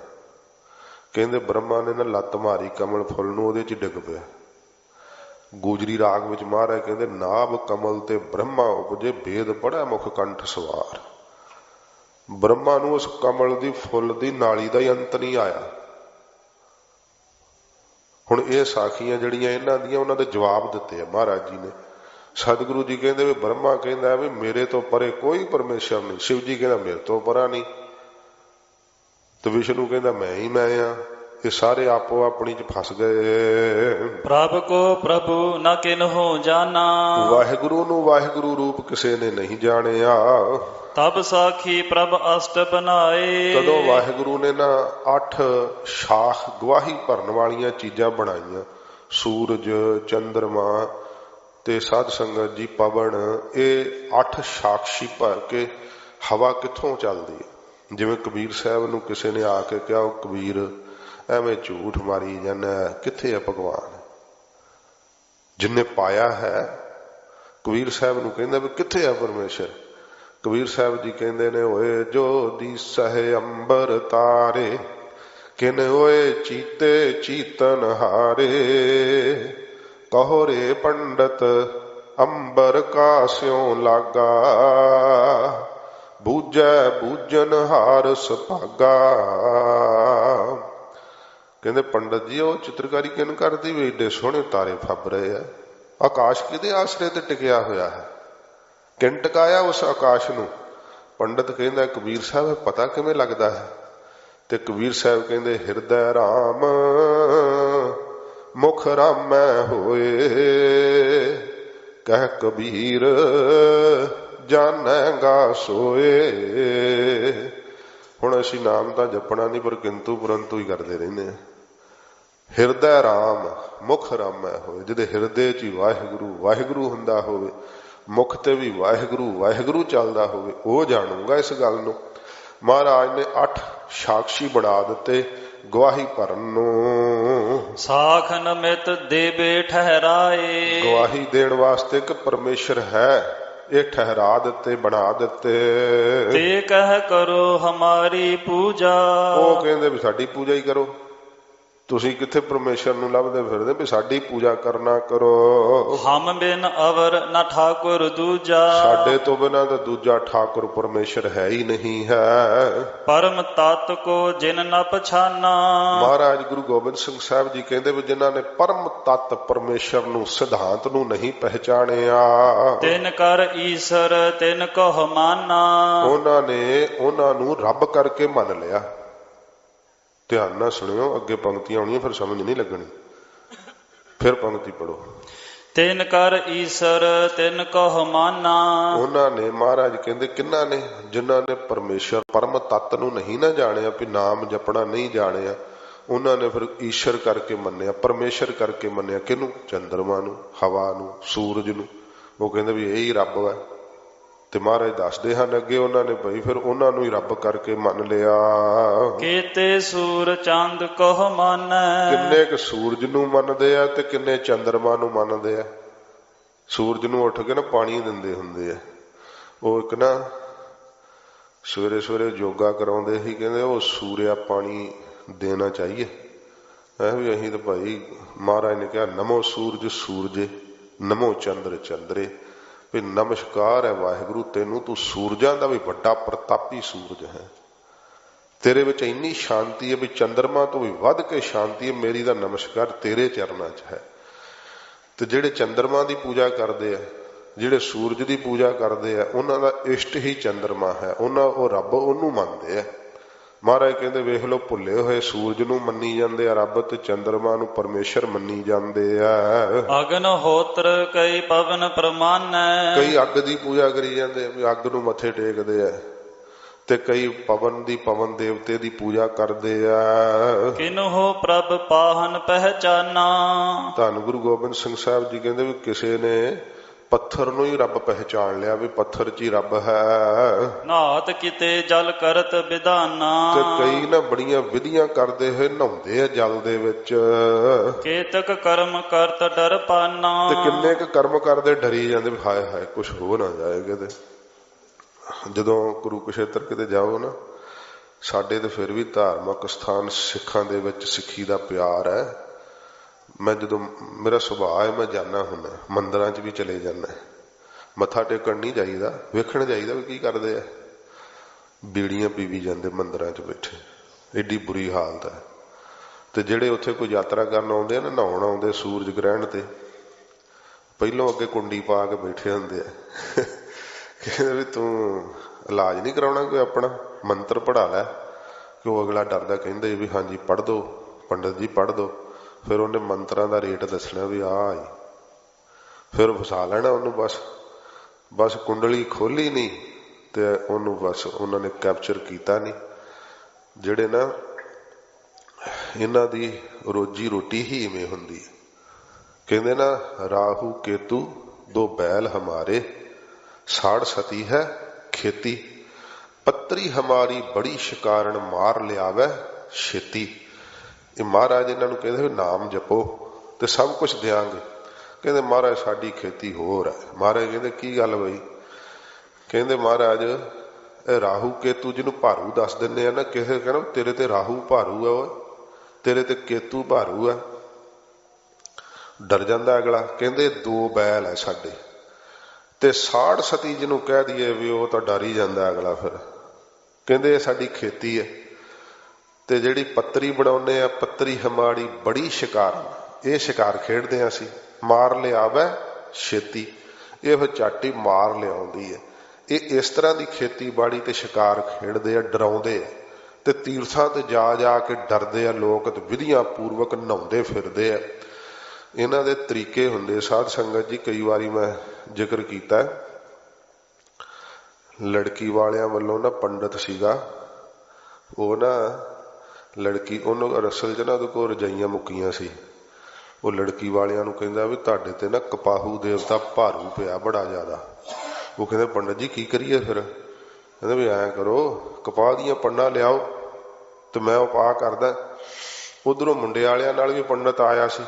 S2: ਕਹਿੰਦੇ ਬ੍ਰਹਮਾ ਨੇ ਨਾ ਲੱਤ ਮਾਰੀ ਕਮਲ ਫੁੱਲ ਨੂੰ, ਉਹਦੇ ਚ ਡਿੱਗ ਪਿਆ। ਗੋਜਰੀ ਰਾਗ ਵਿੱਚ ਮਹਾਰਾਜ ਕਹਿੰਦੇ, ਨਾਭ ਕਮਲ ਤੇ ਬ੍ਰਹਮਾ ਉਪਜੇ ਭੇਦ ਪੜਾ ਮੁਖ ਕੰਠ ਸਵਾਰ। ਬ੍ਰਹਮਾ ਨੂੰ ਉਸ ਕਮਲ ਦੀ, ਫੁੱਲ ਦੀ, ਨਾਲੀ ਦਾ ਹੀ ਅੰਤ ਨਹੀਂ ਆਇਆ। ਹੁਣ ਇਹ ਸਾਖੀਆਂ ਜਿਹੜੀਆਂ ਇਹਨਾਂ ਦੀਆਂ, ਉਹਨਾਂ ਦੇ ਜਵਾਬ ਦਿੱਤੇ ਆ ਮਹਾਰਾਜ ਜੀ ਨੇ। ਸਤਿਗੁਰੂ ਜੀ ਕਹਿੰਦੇ ਵੀ ਬ੍ਰਹਮਾ ਕਹਿੰਦਾ ਵੀ ਮੇਰੇ ਤੋਂ ਪਰੇ ਕੋਈ ਪਰਮੇਸ਼ਰ ਨਹੀਂ। ਸ਼ਿਵ ਜੀ ਕਹਿੰਦਾ ਮੇਰੇ ਤੋਂ ਪਰਾ ਨਹੀਂ। ਤੇ ਵਿਸ਼ਨੂੰ ਕਹਿੰਦਾ ਮੈਂ ਹੀ ਮੈਂ ਆ। ਇਹ ਸਾਰੇ ਆਪੋ ਆਪਣੀ ਚ ਫਸ ਗਏ।
S1: ਪ੍ਰਭ ਕੋ ਪ੍ਰਭੂ ਨ ਕਿਨਹੂ ਜਾਣਾ।
S2: ਵਾਹਿਗੁਰੂ ਨੂੰ ਵਾਹਿਗੁਰੂ ਰੂਪ ਕਿਸੇ ਨੇ ਨਹੀਂ ਜਾਣਿਆ।
S1: ਤਬ ਸਾਖੀ ਪ੍ਰਭ ਅਸ਼ਟ ਬਨਾਏ।
S2: ਤਦੋਂ ਵਾਹਿਗੁਰੂ ਨੇ ਨਾ ਅੱਠ ਸ਼ਾਖ ਗਵਾਹੀ ਭਰਨ ਵਾਲੀਆਂ ਚੀਜ਼ਾਂ ਬਣਾਈਆਂ। ਸੂਰਜ ਚੰ드ਰਮਾ ਤੇ ਸਾਧ ਸੰਗਤ ਜੀ ਪਵਨ ਇਹ ਅੱਠ ਸਾਖੀ ਭਰ ਕੇ ਹਵਾ ਕਿੱਥੋਂ ਚੱਲਦੀ? ਜਿਵੇਂ ਕਬੀਰ ਸਾਹਿਬ ਨੂੰ ਕਿਸੇ ਨੇ ਆ ਕੇ ਕਿਹਾ ਉਹ ਕਬੀਰ ਐਵੇਂ ਝੂਠ ਮਾਰੀ ਜਾਂਦਾ ਕਿੱਥੇ ਹੈ ਭਗਵਾਨ? ਜਿਨਨੇ ਪਾਇਆ ਹੈ, ਕਬੀਰ ਸਾਹਿਬ ਨੂੰ ਕਹਿੰਦਾ ਵੀ ਕਿੱਥੇ ਹੈ ਪਰਮੇਸ਼ਰ? ਕਬੀਰ ਸਾਹਿਬ ਜੀ ਕਹਿੰਦੇ ਨੇ, ਓਏ ਜੋ ਦੀ ਅੰਬਰ ਤਾਰੇ, ਕਿਨ ਓਏ ਚੀਤੇ ਚੀਤਨ ਹਾਰੇ, ਕਹੋ ਰੇ ਪੰਡਤ ਅੰਬਰ ਕਾਸਿਉ ਲਾਗਾ, ਬੂਝੈ ਬੂਜਨ ਹਾਰ ਸੁਭਾਗਾ। ਕਹਿੰਦੇ ਪੰਡਤ ਜੀ, ਉਹ ਚਿੱਤਰਕਾਰੀ ਕਿਨ ਕਰਦੀ ਵੀ ਏਡੇ ਸੋਹਣੇ ਤਾਰੇ ਫੱਬ ਰਹੇ ਆ। ਆਕਾਸ਼ ਕਿਹਦੇ ਆਸਰੇ ਤੇ ਟਿਕਿਆ ਹੋਇਆ ਹੈ? ਕਿਨ ਟਿਕਾਇਆ ਉਸ ਆਕਾਸ਼ ਨੂੰ? ਪੰਡਤ ਕਹਿੰਦਾ, ਕਬੀਰ ਸਾਹਿਬ ਪਤਾ ਕਿਵੇਂ ਲੱਗਦਾ ਹੈ? ਤੇ ਕਬੀਰ ਸਾਹਿਬ ਕਹਿੰਦੇ, ਹਿਰਦੈ ਰਾਮ, ਮੁਖ ਰਾਮੈ ਹੋਏ। ਕਹਿ ਕਬੀਰ, ਜਾਣੇਗਾ ਸੋਏ। ਹੁਣ ਅਸੀਂ ਨਾਮ ਤਾਂ ਜਪਣਾ ਨਹੀਂ, ਪਰ ਕਿੰਤੂ ਪਰੰਤੂ ਹੀ ਕਰਦੇ ਰਹਿੰਦੇ ਆ। ਹਿਰਦੈ ਰਾਮ ਮੁਖ ਰਾਮੈ ਹੋਏ। ਜਿਹਦੇ ਹਿਰਦੇ 'ਚ ਵਾਹਿਗੁਰੂ ਵਾਹਿਗੁਰੂ ਹੁੰਦਾ ਹੋਵੇ ਮੁਖ ਤੇ ਵੀ ਵਾਹਿਗੁਰੂ ਵਾਹਿਗੁਰੂ ਚੱਲਦਾ ਹੋਵੇ ਉਹ ਜਾਣੂਗਾ ਇਸ ਗੱਲ ਨੂੰ। ਮਹਾਰਾਜ ਨੇ ਅੱਠ ਸਾਖੀ ਬਣਾ ਦਿੱਤੇ ਗਵਾਹੀ ਭਰਨ ਨੂੰ।
S1: ਸਾਖ ਨਮਿਤ ਦੇਬੇ ਠਹਿਰਾਏ।
S2: ਗਵਾਹੀ ਦੇਣ ਵਾਸਤੇ ਕਿ ਪਰਮੇਸ਼ਰ ਹੈ ਇਹ ਠਹਿਰਾ ਦਿੱਤੇ ਬਣਾ ਦਿੱਤੇ।
S1: ਤੇ ਕਹਿ ਕਰੋ ਹਮਾਰੀ ਪੂਜਾ।
S2: ਉਹ ਕਹਿੰਦੇ ਵੀ ਸਾਡੀ ਪੂਜਾ ਹੀ ਕਰੋ। ਤੁਸੀਂ ਕਿੱਥੇ ਪਰਮੇਸ਼ਰ ਨੂੰ ਲੱਭਦੇ ਫਿਰਦੇ? ਵੀ ਸਾਡੀ ਪੂਜਾ ਕਰਨਾ ਕਰੋ।
S1: ਹਮ ਬਿਨ ਅਵਰ ਨ ਠਾਕੁਰ ਦੂਜਾ।
S2: ਸਾਡੇ ਤੋਂ ਬਿਨਾਂ ਤਾਂ ਦੂਜਾ ਠਾਕੁਰ ਪਰਮੇਸ਼ਰ ਹੈ ਹੀ ਨਹੀਂ ਹੈ।
S1: ਪਰਮ ਤਤ ਕੋ ਜਿਨ ਨ ਪਛਾਨਾ।
S2: ਮਹਾਰਾਜ ਗੁਰੂ ਗੋਬਿੰਦ ਸਿੰਘ ਸਾਹਿਬ ਜੀ ਕਹਿੰਦੇ ਵੀ ਜਿਨ੍ਹਾਂ ਨੇ ਪਰਮ ਤਤ ਪਰਮੇਸ਼ਰ ਨੂੰ ਸਿਧਾਂਤ ਨੂੰ ਨਹੀਂ ਪਹਿਚਾਣਿਆ
S1: ਤਿਨ ਕਰ ਈਸਰ ਤਿਨ ਕੋ ਮਾਨਾ।
S2: ਉਹਨਾਂ ਨੇ ਉਹਨਾਂ ਨੂੰ ਰੱਬ ਕਰਕੇ ਮੰਨ ਲਿਆ। ਧਿਆਨ ਨਾਲ ਸੁਣਿਓ ਅੱਗੇ ਪੰਕਤੀਆਂ ਆਉਣੀਆਂ ਫਿਰ ਸਮਝ ਨਹੀਂ ਲੱਗਣੀ। ਫਿਰ ਪੰਕਤੀ ਪੜੋ
S1: ਤਿਨ ਕਰ ਈਸਰ ਤਿਨ ਕੋ ਮਾਨਾ।
S2: ਉਹਨਾਂ ਨੇ ਮਹਾਰਾਜ ਕਹਿੰਦੇ ਕਿੰਨਾ ਨੇ? ਜਿਨ੍ਹਾਂ ਨੇ ਪਰਮੇਸ਼ਰ ਪਰਮ ਤੱਤ ਨੂੰ ਨਹੀਂ ਨਾ ਜਾਣਿਆ ਵੀ ਨਾਮ ਜਪਣਾ ਨਹੀਂ ਜਾਣਿਆ ਉਹਨਾਂ ਨੇ ਫਿਰ ਈਸ਼ਰ ਕਰਕੇ ਮੰਨਿਆ ਪਰਮੇਸ਼ਰ ਕਰਕੇ ਮੰਨਿਆ। ਕਿਹਨੂੰ? ਚੰਦਰਮਾ ਨੂੰ ਹਵਾ ਨੂੰ ਸੂਰਜ ਨੂੰ। ਉਹ ਕਹਿੰਦੇ ਵੀ ਇਹ ਹੀ ਰੱਬ ਹੈ। ਤੇ ਮਹਾਰਾਜ ਦੱਸਦੇ ਹਨ ਅੱਗੇ ਉਹਨਾਂ ਨੇ ਬਈ ਫਿਰ ਉਹਨਾਂ ਨੂੰ ਹੀ ਰੱਬ ਕਰਕੇ ਮੰਨ ਲਿਆ।
S1: ਕੀਤੇ ਸੂਰ ਚੰਦ ਕੋ ਮਾਨੈ।
S2: ਕਿੰਨੇ ਕੁ ਸੂਰਜ ਨੂੰ ਮੰਨਦੇ ਆ ਤੇ ਕਿੰਨੇ ਚੰਦਰਮਾ ਨੂੰ ਮੰਨਦੇ ਆ। ਸੂਰਜ ਨੂੰ ਉੱਠ ਕੇ ਨਾ ਪਾਣੀ ਦਿੰਦੇ ਹੁੰਦੇ ਆ। ਉਹ ਇੱਕ ਨਾ ਸਵੇਰੇ ਸਵੇਰੇ ਯੋਗਾ ਕਰਾਉਂਦੇ ਸੀ ਕਹਿੰਦੇ ਉਹ ਸੂਰਿਆ ਪਾਣੀ ਦੇਣਾ ਚਾਹੀਏ। ਐ ਵੀ ਅਸੀਂ ਤਾਂ ਭਾਈ ਮਹਾਰਾਜ ਨੇ ਕਿਹਾ ਨਮੋ ਸੂਰਜ ਸੂਰਜੇ ਨਮੋ ਚੰਦਰ ਚੰਦਰੇ। ਵੀ ਨਮਸਕਾਰ ਹੈ ਵਾਹਿਗੁਰੂ, ਤੈਨੂੰ ਤੂੰ ਸੂਰਜਾਂ ਦਾ ਵੀ ਵੱਡਾ ਪ੍ਰਤਾਪੀ ਸੂਰਜ ਹੈ। ਤੇਰੇ ਵਿੱਚ ਇੰਨੀ ਸ਼ਾਂਤੀ ਹੈ ਵੀ ਚੰਦਰਮਾ ਤੋਂ ਵੀ ਵੱਧ ਕੇ ਸ਼ਾਂਤੀ ਹੈ, ਮੇਰੀ ਦਾ ਨਮਸਕਾਰ ਤੇਰੇ ਚਰਨਾਂ 'ਚ ਹੈ। ਤੇ ਜਿਹੜੇ ਚੰਦਰਮਾ ਦੀ ਪੂਜਾ ਕਰਦੇ ਆ, ਜਿਹੜੇ ਸੂਰਜ ਦੀ ਪੂਜਾ ਕਰਦੇ ਆ, ਉਹਨਾਂ ਦਾ ਇਸ਼ਟ ਹੀ ਚੰਦਰਮਾ ਹੈ। ਉਹਨਾਂ ਉਹ ਰੱਬ ਉਹਨੂੰ ਮੰਨਦੇ ਆ। ਮਹਾਰਾਜ ਕਹਿੰਦੇ ਵੇਖ ਲਓ ਭੁੱਲੇ ਹੋਏ ਸੂਰਜ ਨੂੰ ਮੰਨੀ ਜਾਂਦੇ ਆ ਰੱਬ ਤੇ ਚੰਦਰਮਾ ਨੂੰ ਪਰਮੇਸ਼ਰ ਮੰਨੀ ਜਾਂਦੇ ਆ।
S1: ਅਗਨ ਹੋਤਰ ਕਈ ਪਵਨ ਪ੍ਰਮਾਨੈ।
S2: ਕਈ ਅੱਗ ਦੀ ਪੂਜਾ ਕਰੀ ਜਾਂਦੇ ਆ ਵੀ ਅੱਗ ਨੂੰ ਮੱਥੇ ਟੇਕਦੇ ਆ ਤੇ ਕਈ ਪਵਨ ਦੀ ਪਵਨ ਦੇਵਤੇ ਦੀ ਪੂਜਾ ਕਰਦੇ ਆ।
S1: ਕਿਨਹੋ ਪ੍ਰਭ ਪਾਹਨ ਪਹਿਚਾਨਾ।
S2: ਧੰਨ ਗੁਰੂ ਗੋਬਿੰਦ ਸਿੰਘ ਸਾਹਿਬ ਜੀ ਕਹਿੰਦੇ ਵੀ ਕਿਸੇ ਨੇ ਪੱਥਰ ਨੂੰ ਹੀ ਰੱਬ ਪਹਿਚਾਣ ਲਿਆ ਵੀ ਪੱਥਰ 'ਚ ਹੀ ਰੱਬ ਹੈ।
S1: ਨਾਤ ਕਿਤੇ ਜਲ ਕਰਤ ਵਿਧਾਨਾ
S2: ਤੇ ਕਈ ਨਾ ਬੜੀਆਂ ਵਿਧੀਆਂ ਕਰਦੇ ਹੋਏ ਨਹਾਉਂਦੇ ਆ ਜਲ ਦੇ ਵਿੱਚ।
S1: ਕੇਤਕ ਕਰਮ ਕਰਤ ਡਰ ਪਾਨਾ।
S2: ਤੇ ਕਿੰਨੇ ਕੁ ਕਰਮ ਕਰਦੇ ਡਰੀ ਜਾਂਦੇ ਵੀ ਹਾਏ ਹਾਏ ਕੁਝ ਹੋ ਨਾ ਜਾਏ ਕਿਤੇ। ਜਦੋਂ ਕੁਰੂਕਸ਼ੇਤਰ ਕਿਤੇ ਜਾਓ ਨਾ ਸਾਡੇ ਤੇ ਫਿਰ ਵੀ ਧਾਰਮਿਕ ਸਥਾਨ ਸਿੱਖਾਂ ਦੇ ਵਿੱਚ ਸਿੱਖੀ ਦਾ ਪਿਆਰ ਹੈ। ਮੈਂ ਜਦੋਂ ਮੇਰਾ ਸੁਭਾਅ ਹੈ, ਮੈਂ ਜਾਣਾ ਹੁੰਦਾ ਮੰਦਰਾਂ 'ਚ ਵੀ ਚਲੇ ਜਾਂਦਾ ਮੱਥਾ ਟੇਕਣ ਨਹੀਂ ਜਾਈਦਾ, ਵੇਖਣ ਜਾਈਦਾ ਵੀ ਕੀ ਕਰਦੇ ਆ। ਬੀੜੀਆਂ ਪੀਵੀ ਜਾਂਦੇ ਮੰਦਰਾਂ 'ਚ ਬੈਠੇ। ਏਡੀ ਬੁਰੀ ਹਾਲਤ ਹੈ। ਤੇ ਜਿਹੜੇ ਉੱਥੇ ਕੋਈ ਯਾਤਰਾ ਕਰਨ ਆਉਂਦੇ ਆ ਨਾ, ਨਹਾਉਣ ਆਉਂਦੇ ਸੂਰਜ ਗ੍ਰਹਿਣ ਤੇ, ਪਹਿਲੋਂ ਅੱਗੇ ਕੁੰਡੀ ਪਾ ਕੇ ਬੈਠੇ ਹੁੰਦੇ ਆ। ਕਹਿੰਦੇ ਵੀ ਤੂੰ ਇਲਾਜ ਨਹੀਂ ਕਰਾਉਣਾ ਕੋਈ ਆਪਣਾ? ਮੰਤਰ ਪੜਾ ਲੈ। ਕਿ ਉਹ ਅਗਲਾ ਡਰਦਾ ਕਹਿੰਦੇ ਵੀ ਹਾਂਜੀ ਪੜ ਦੋ, ਪੰਡਤ ਜੀ ਪੜ ਦੋ। ਫਿਰ ਉਹਨੇ ਮੰਤਰਾਂ ਦਾ ਰੇਟ ਦੱਸਣਾ ਵੀ ਆਹ ਆਈ। ਫਿਰ ਫਸਾ ਲੈਣਾ ਉਹਨੂੰ ਬਸ। ਬਸ ਕੁੰਡਲੀ ਖੋਲੀ ਨਹੀਂ ਤੇ ਉਹਨੂੰ ਬਸ ਉਹਨਾਂ ਨੇ ਕੈਪਚਰ ਕੀਤਾ ਨਹੀਂ। ਜਿਹੜੇ ਨਾ ਇਹਨਾਂ ਦੀ ਰੋਜੀ ਰੋਟੀ ਹੀ ਇਵੇਂ ਹੁੰਦੀ ਕਹਿੰਦੇ ਨਾ, ਰਾਹੂ ਕੇਤੂ ਦੋ ਬੈਲ ਹਮਾਰੇ, ਸਾੜ ਸਤੀ ਹੈ ਖੇਤੀ, ਪੱਤਰੀ ਹਮਾਰੀ ਬੜੀ ਸ਼ਿਕਾਰਨ ਮਾਰ ਲਿਆਵੇ ਛੇਤੀ। ਇਹ ਮਹਾਰਾਜ ਇਹਨਾਂ ਨੂੰ ਕਹਿੰਦੇ ਨਾਮ ਜਪੋ ਤੇ ਸਭ ਕੁਝ ਦਿਆਂਗੇ। ਕਹਿੰਦੇ ਮਹਾਰਾਜ, ਸਾਡੀ ਖੇਤੀ ਹੋਰ ਹੈ। ਮਹਾਰਾਜ ਕਹਿੰਦੇ, ਕੀ ਗੱਲ ਬਈ? ਕਹਿੰਦੇ ਮਹਾਰਾਜ, ਇਹ ਰਾਹੂ ਕੇਤੂ ਜਿਹਨੂੰ ਭਾਰੂ ਦੱਸ ਦਿੰਦੇ ਆ ਨਾ, ਕਿਸੇ ਕਹਿੰਦਾ, ਤੇਰੇ ਤੇ ਰਾਹੂ ਭਾਰੂ ਆ ਓਏ, ਤੇਰੇ ਤੇ ਕੇਤੂ ਭਾਰੂ ਆ। ਡਰ ਜਾਂਦਾ ਅਗਲਾ। ਕਹਿੰਦੇ, ਦੋ ਬੈਲ ਹੈ ਸਾਡੇ। ਤੇ ਸਾੜ ਸਤੀ ਜਿਹਨੂੰ ਕਹਿ ਦਈਏ ਵੀ ਉਹ ਤਾਂ ਡਰ ਹੀ ਜਾਂਦਾ ਅਗਲਾ ਫਿਰ। ਕਹਿੰਦੇ, ਇਹ ਸਾਡੀ ਖੇਤੀ ਹੈ। ਤੇ ਜਿਹੜੀ ਪੱਤਰੀ ਬਣਾਉਨੇ ਆ, ਪੱਤਰੀ ਹਮਾੜੀ ਬੜੀ ਸ਼ਿਕਾਰ ਇਹ ਸ਼ਿਕਾਰ ਖੇਡਦੇ ਆ ਅਸੀਂ। ਮਾਰ ਲਿਆਵੇ ਛੇਤੀ। ਇਹ ਚਾਟੀ ਮਾਰ ਲਿਆਉਂਦੀ ਹੈ ਇਹ ਇਸ ਤਰ੍ਹਾਂ ਦੀ ਖੇਤੀਬਾੜੀ ਤੇ ਸ਼ਿਕਾਰ ਖੇਡਦੇ ਆ, ਡਰਾਉਂਦੇ ਆ। ਤੇ ਤੀਰਥਾਂ ਤੇ ਜਾ ਜਾ ਕੇ ਡਰਦੇ ਆ ਲੋਕ ਤੇ ਵਿਧੀਆਂ ਪੂਰਵਕ ਨਹਾਉਂਦੇ ਫਿਰਦੇ ਆ। ਇਹਨਾਂ ਦੇ ਤਰੀਕੇ ਹੁੰਦੇ ਸਾਧ ਸੰਗਤ ਜੀ, ਕਈ ਵਾਰੀ ਮੈਂ ਜ਼ਿਕਰ ਕੀਤਾ। ਲੜਕੀ ਵਾਲਿਆਂ ਵੱਲੋਂ ਨਾ ਪੰਡਤ ਸੀਗਾ। ਉਹ ਨਾ ਲੜਕੀ ਉਹਨੂੰ ਰਸਲ ਚ ਨਾ ਉਹਦੇ ਕੋਲ ਰਜਾਈਆਂ ਮੁੱਕੀਆਂ ਸੀ। ਉਹ ਲੜਕੀ ਵਾਲਿਆਂ ਨੂੰ ਕਹਿੰਦਾ ਵੀ ਤੁਹਾਡੇ ਤੇ ਨਾ ਕਪਾਹੂ ਦੇਵਤਾ ਭਾਰੂ ਪਿਆ ਬੜਾ ਜ਼ਿਆਦਾ। ਉਹ ਕਹਿੰਦੇ, ਪੰਡਤ ਜੀ, ਕੀ ਕਰੀਏ ਫਿਰ? ਕਹਿੰਦੇ ਵੀ ਐਂ ਕਰੋ, ਕਪਾਹ ਦੀਆਂ ਪੰਡਾਂ ਲਿਆਓ ਤੇ ਮੈਂ ਉਪਾਅ ਕਰਦਾ। ਉਧਰੋਂ ਮੁੰਡੇ ਵਾਲਿਆਂ ਨਾਲ ਵੀ ਪੰਡਤ ਆਇਆ ਸੀ।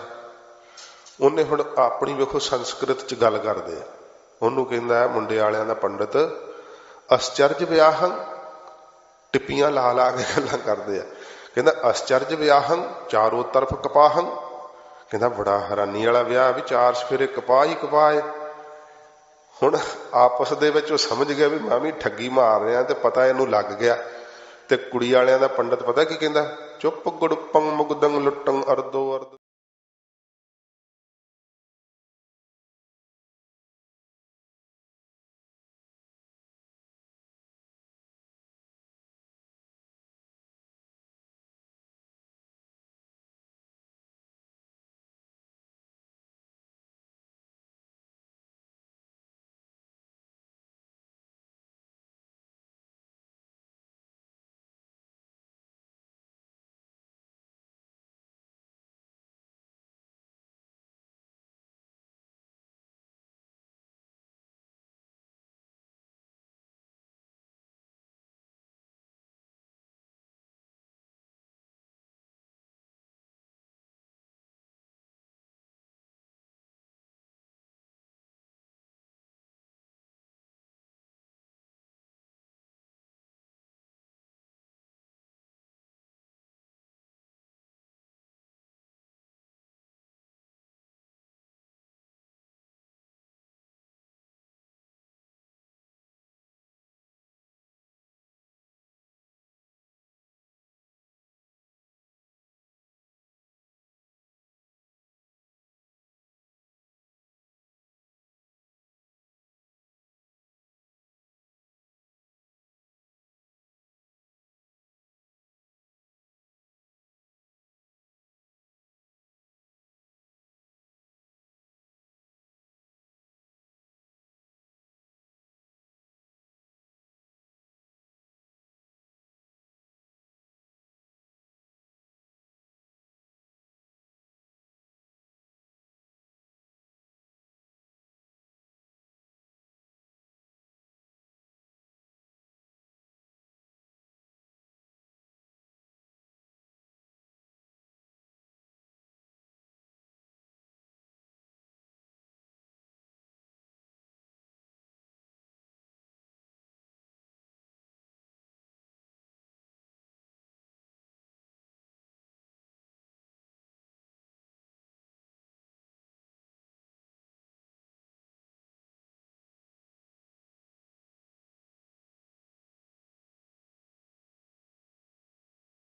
S2: ਉਹਨੇ ਹੁਣ ਆਪਣੀ ਵੇਖੋ ਸੰਸਕ੍ਰਿਤ ਚ ਗੱਲ ਕਰਦੇ ਆ। ਉਹਨੂੰ ਕਹਿੰਦਾ ਮੁੰਡੇ ਵਾਲਿਆਂ ਦਾ ਪੰਡਤ, ਅਸਚਰਜ ਵਿਆਹੰ, ਟਿੱਪੀਆਂ ਲਾ ਲਾ ਕੇ ਗੱਲਾਂ ਕਰਦੇ ਆ। ਕਹਿੰਦਾ, ਅਸਚਰਜ ਵਿਆਹੰ ਚਾਰੋਂ ਤਰਫ ਕਪਾਹੰ ਕਹਿੰਦਾ, ਬੜਾ ਹੈਰਾਨੀ ਵਾਲਾ ਵਿਆਹ ਵੀ ਚਾਰ ਸਫੇਰੇ ਕਪਾਹ ਹੀ ਕਪਾਹ ਹੈ ਹੁਣ ਆਪਸ ਦੇ ਵਿੱਚ ਉਹ ਸਮਝ ਗਿਆ ਵੀ ਮੈਂ ਵੀ ਠੱਗੀ ਮਾਰ ਰਿਹਾ ਤੇ ਪਤਾ ਇਹਨੂੰ ਲੱਗ ਗਿਆ। ਤੇ ਕੁੜੀ ਵਾਲਿਆਂ ਦਾ ਪੰਡਤ ਪਤਾ ਕੀ ਕਹਿੰਦਾ? ਚੁੱਪ ਗੁੜਪੰ ਮੁਗਦੰ ਲੁੱਟੰ ਅਰਦੋ ਅਰਦ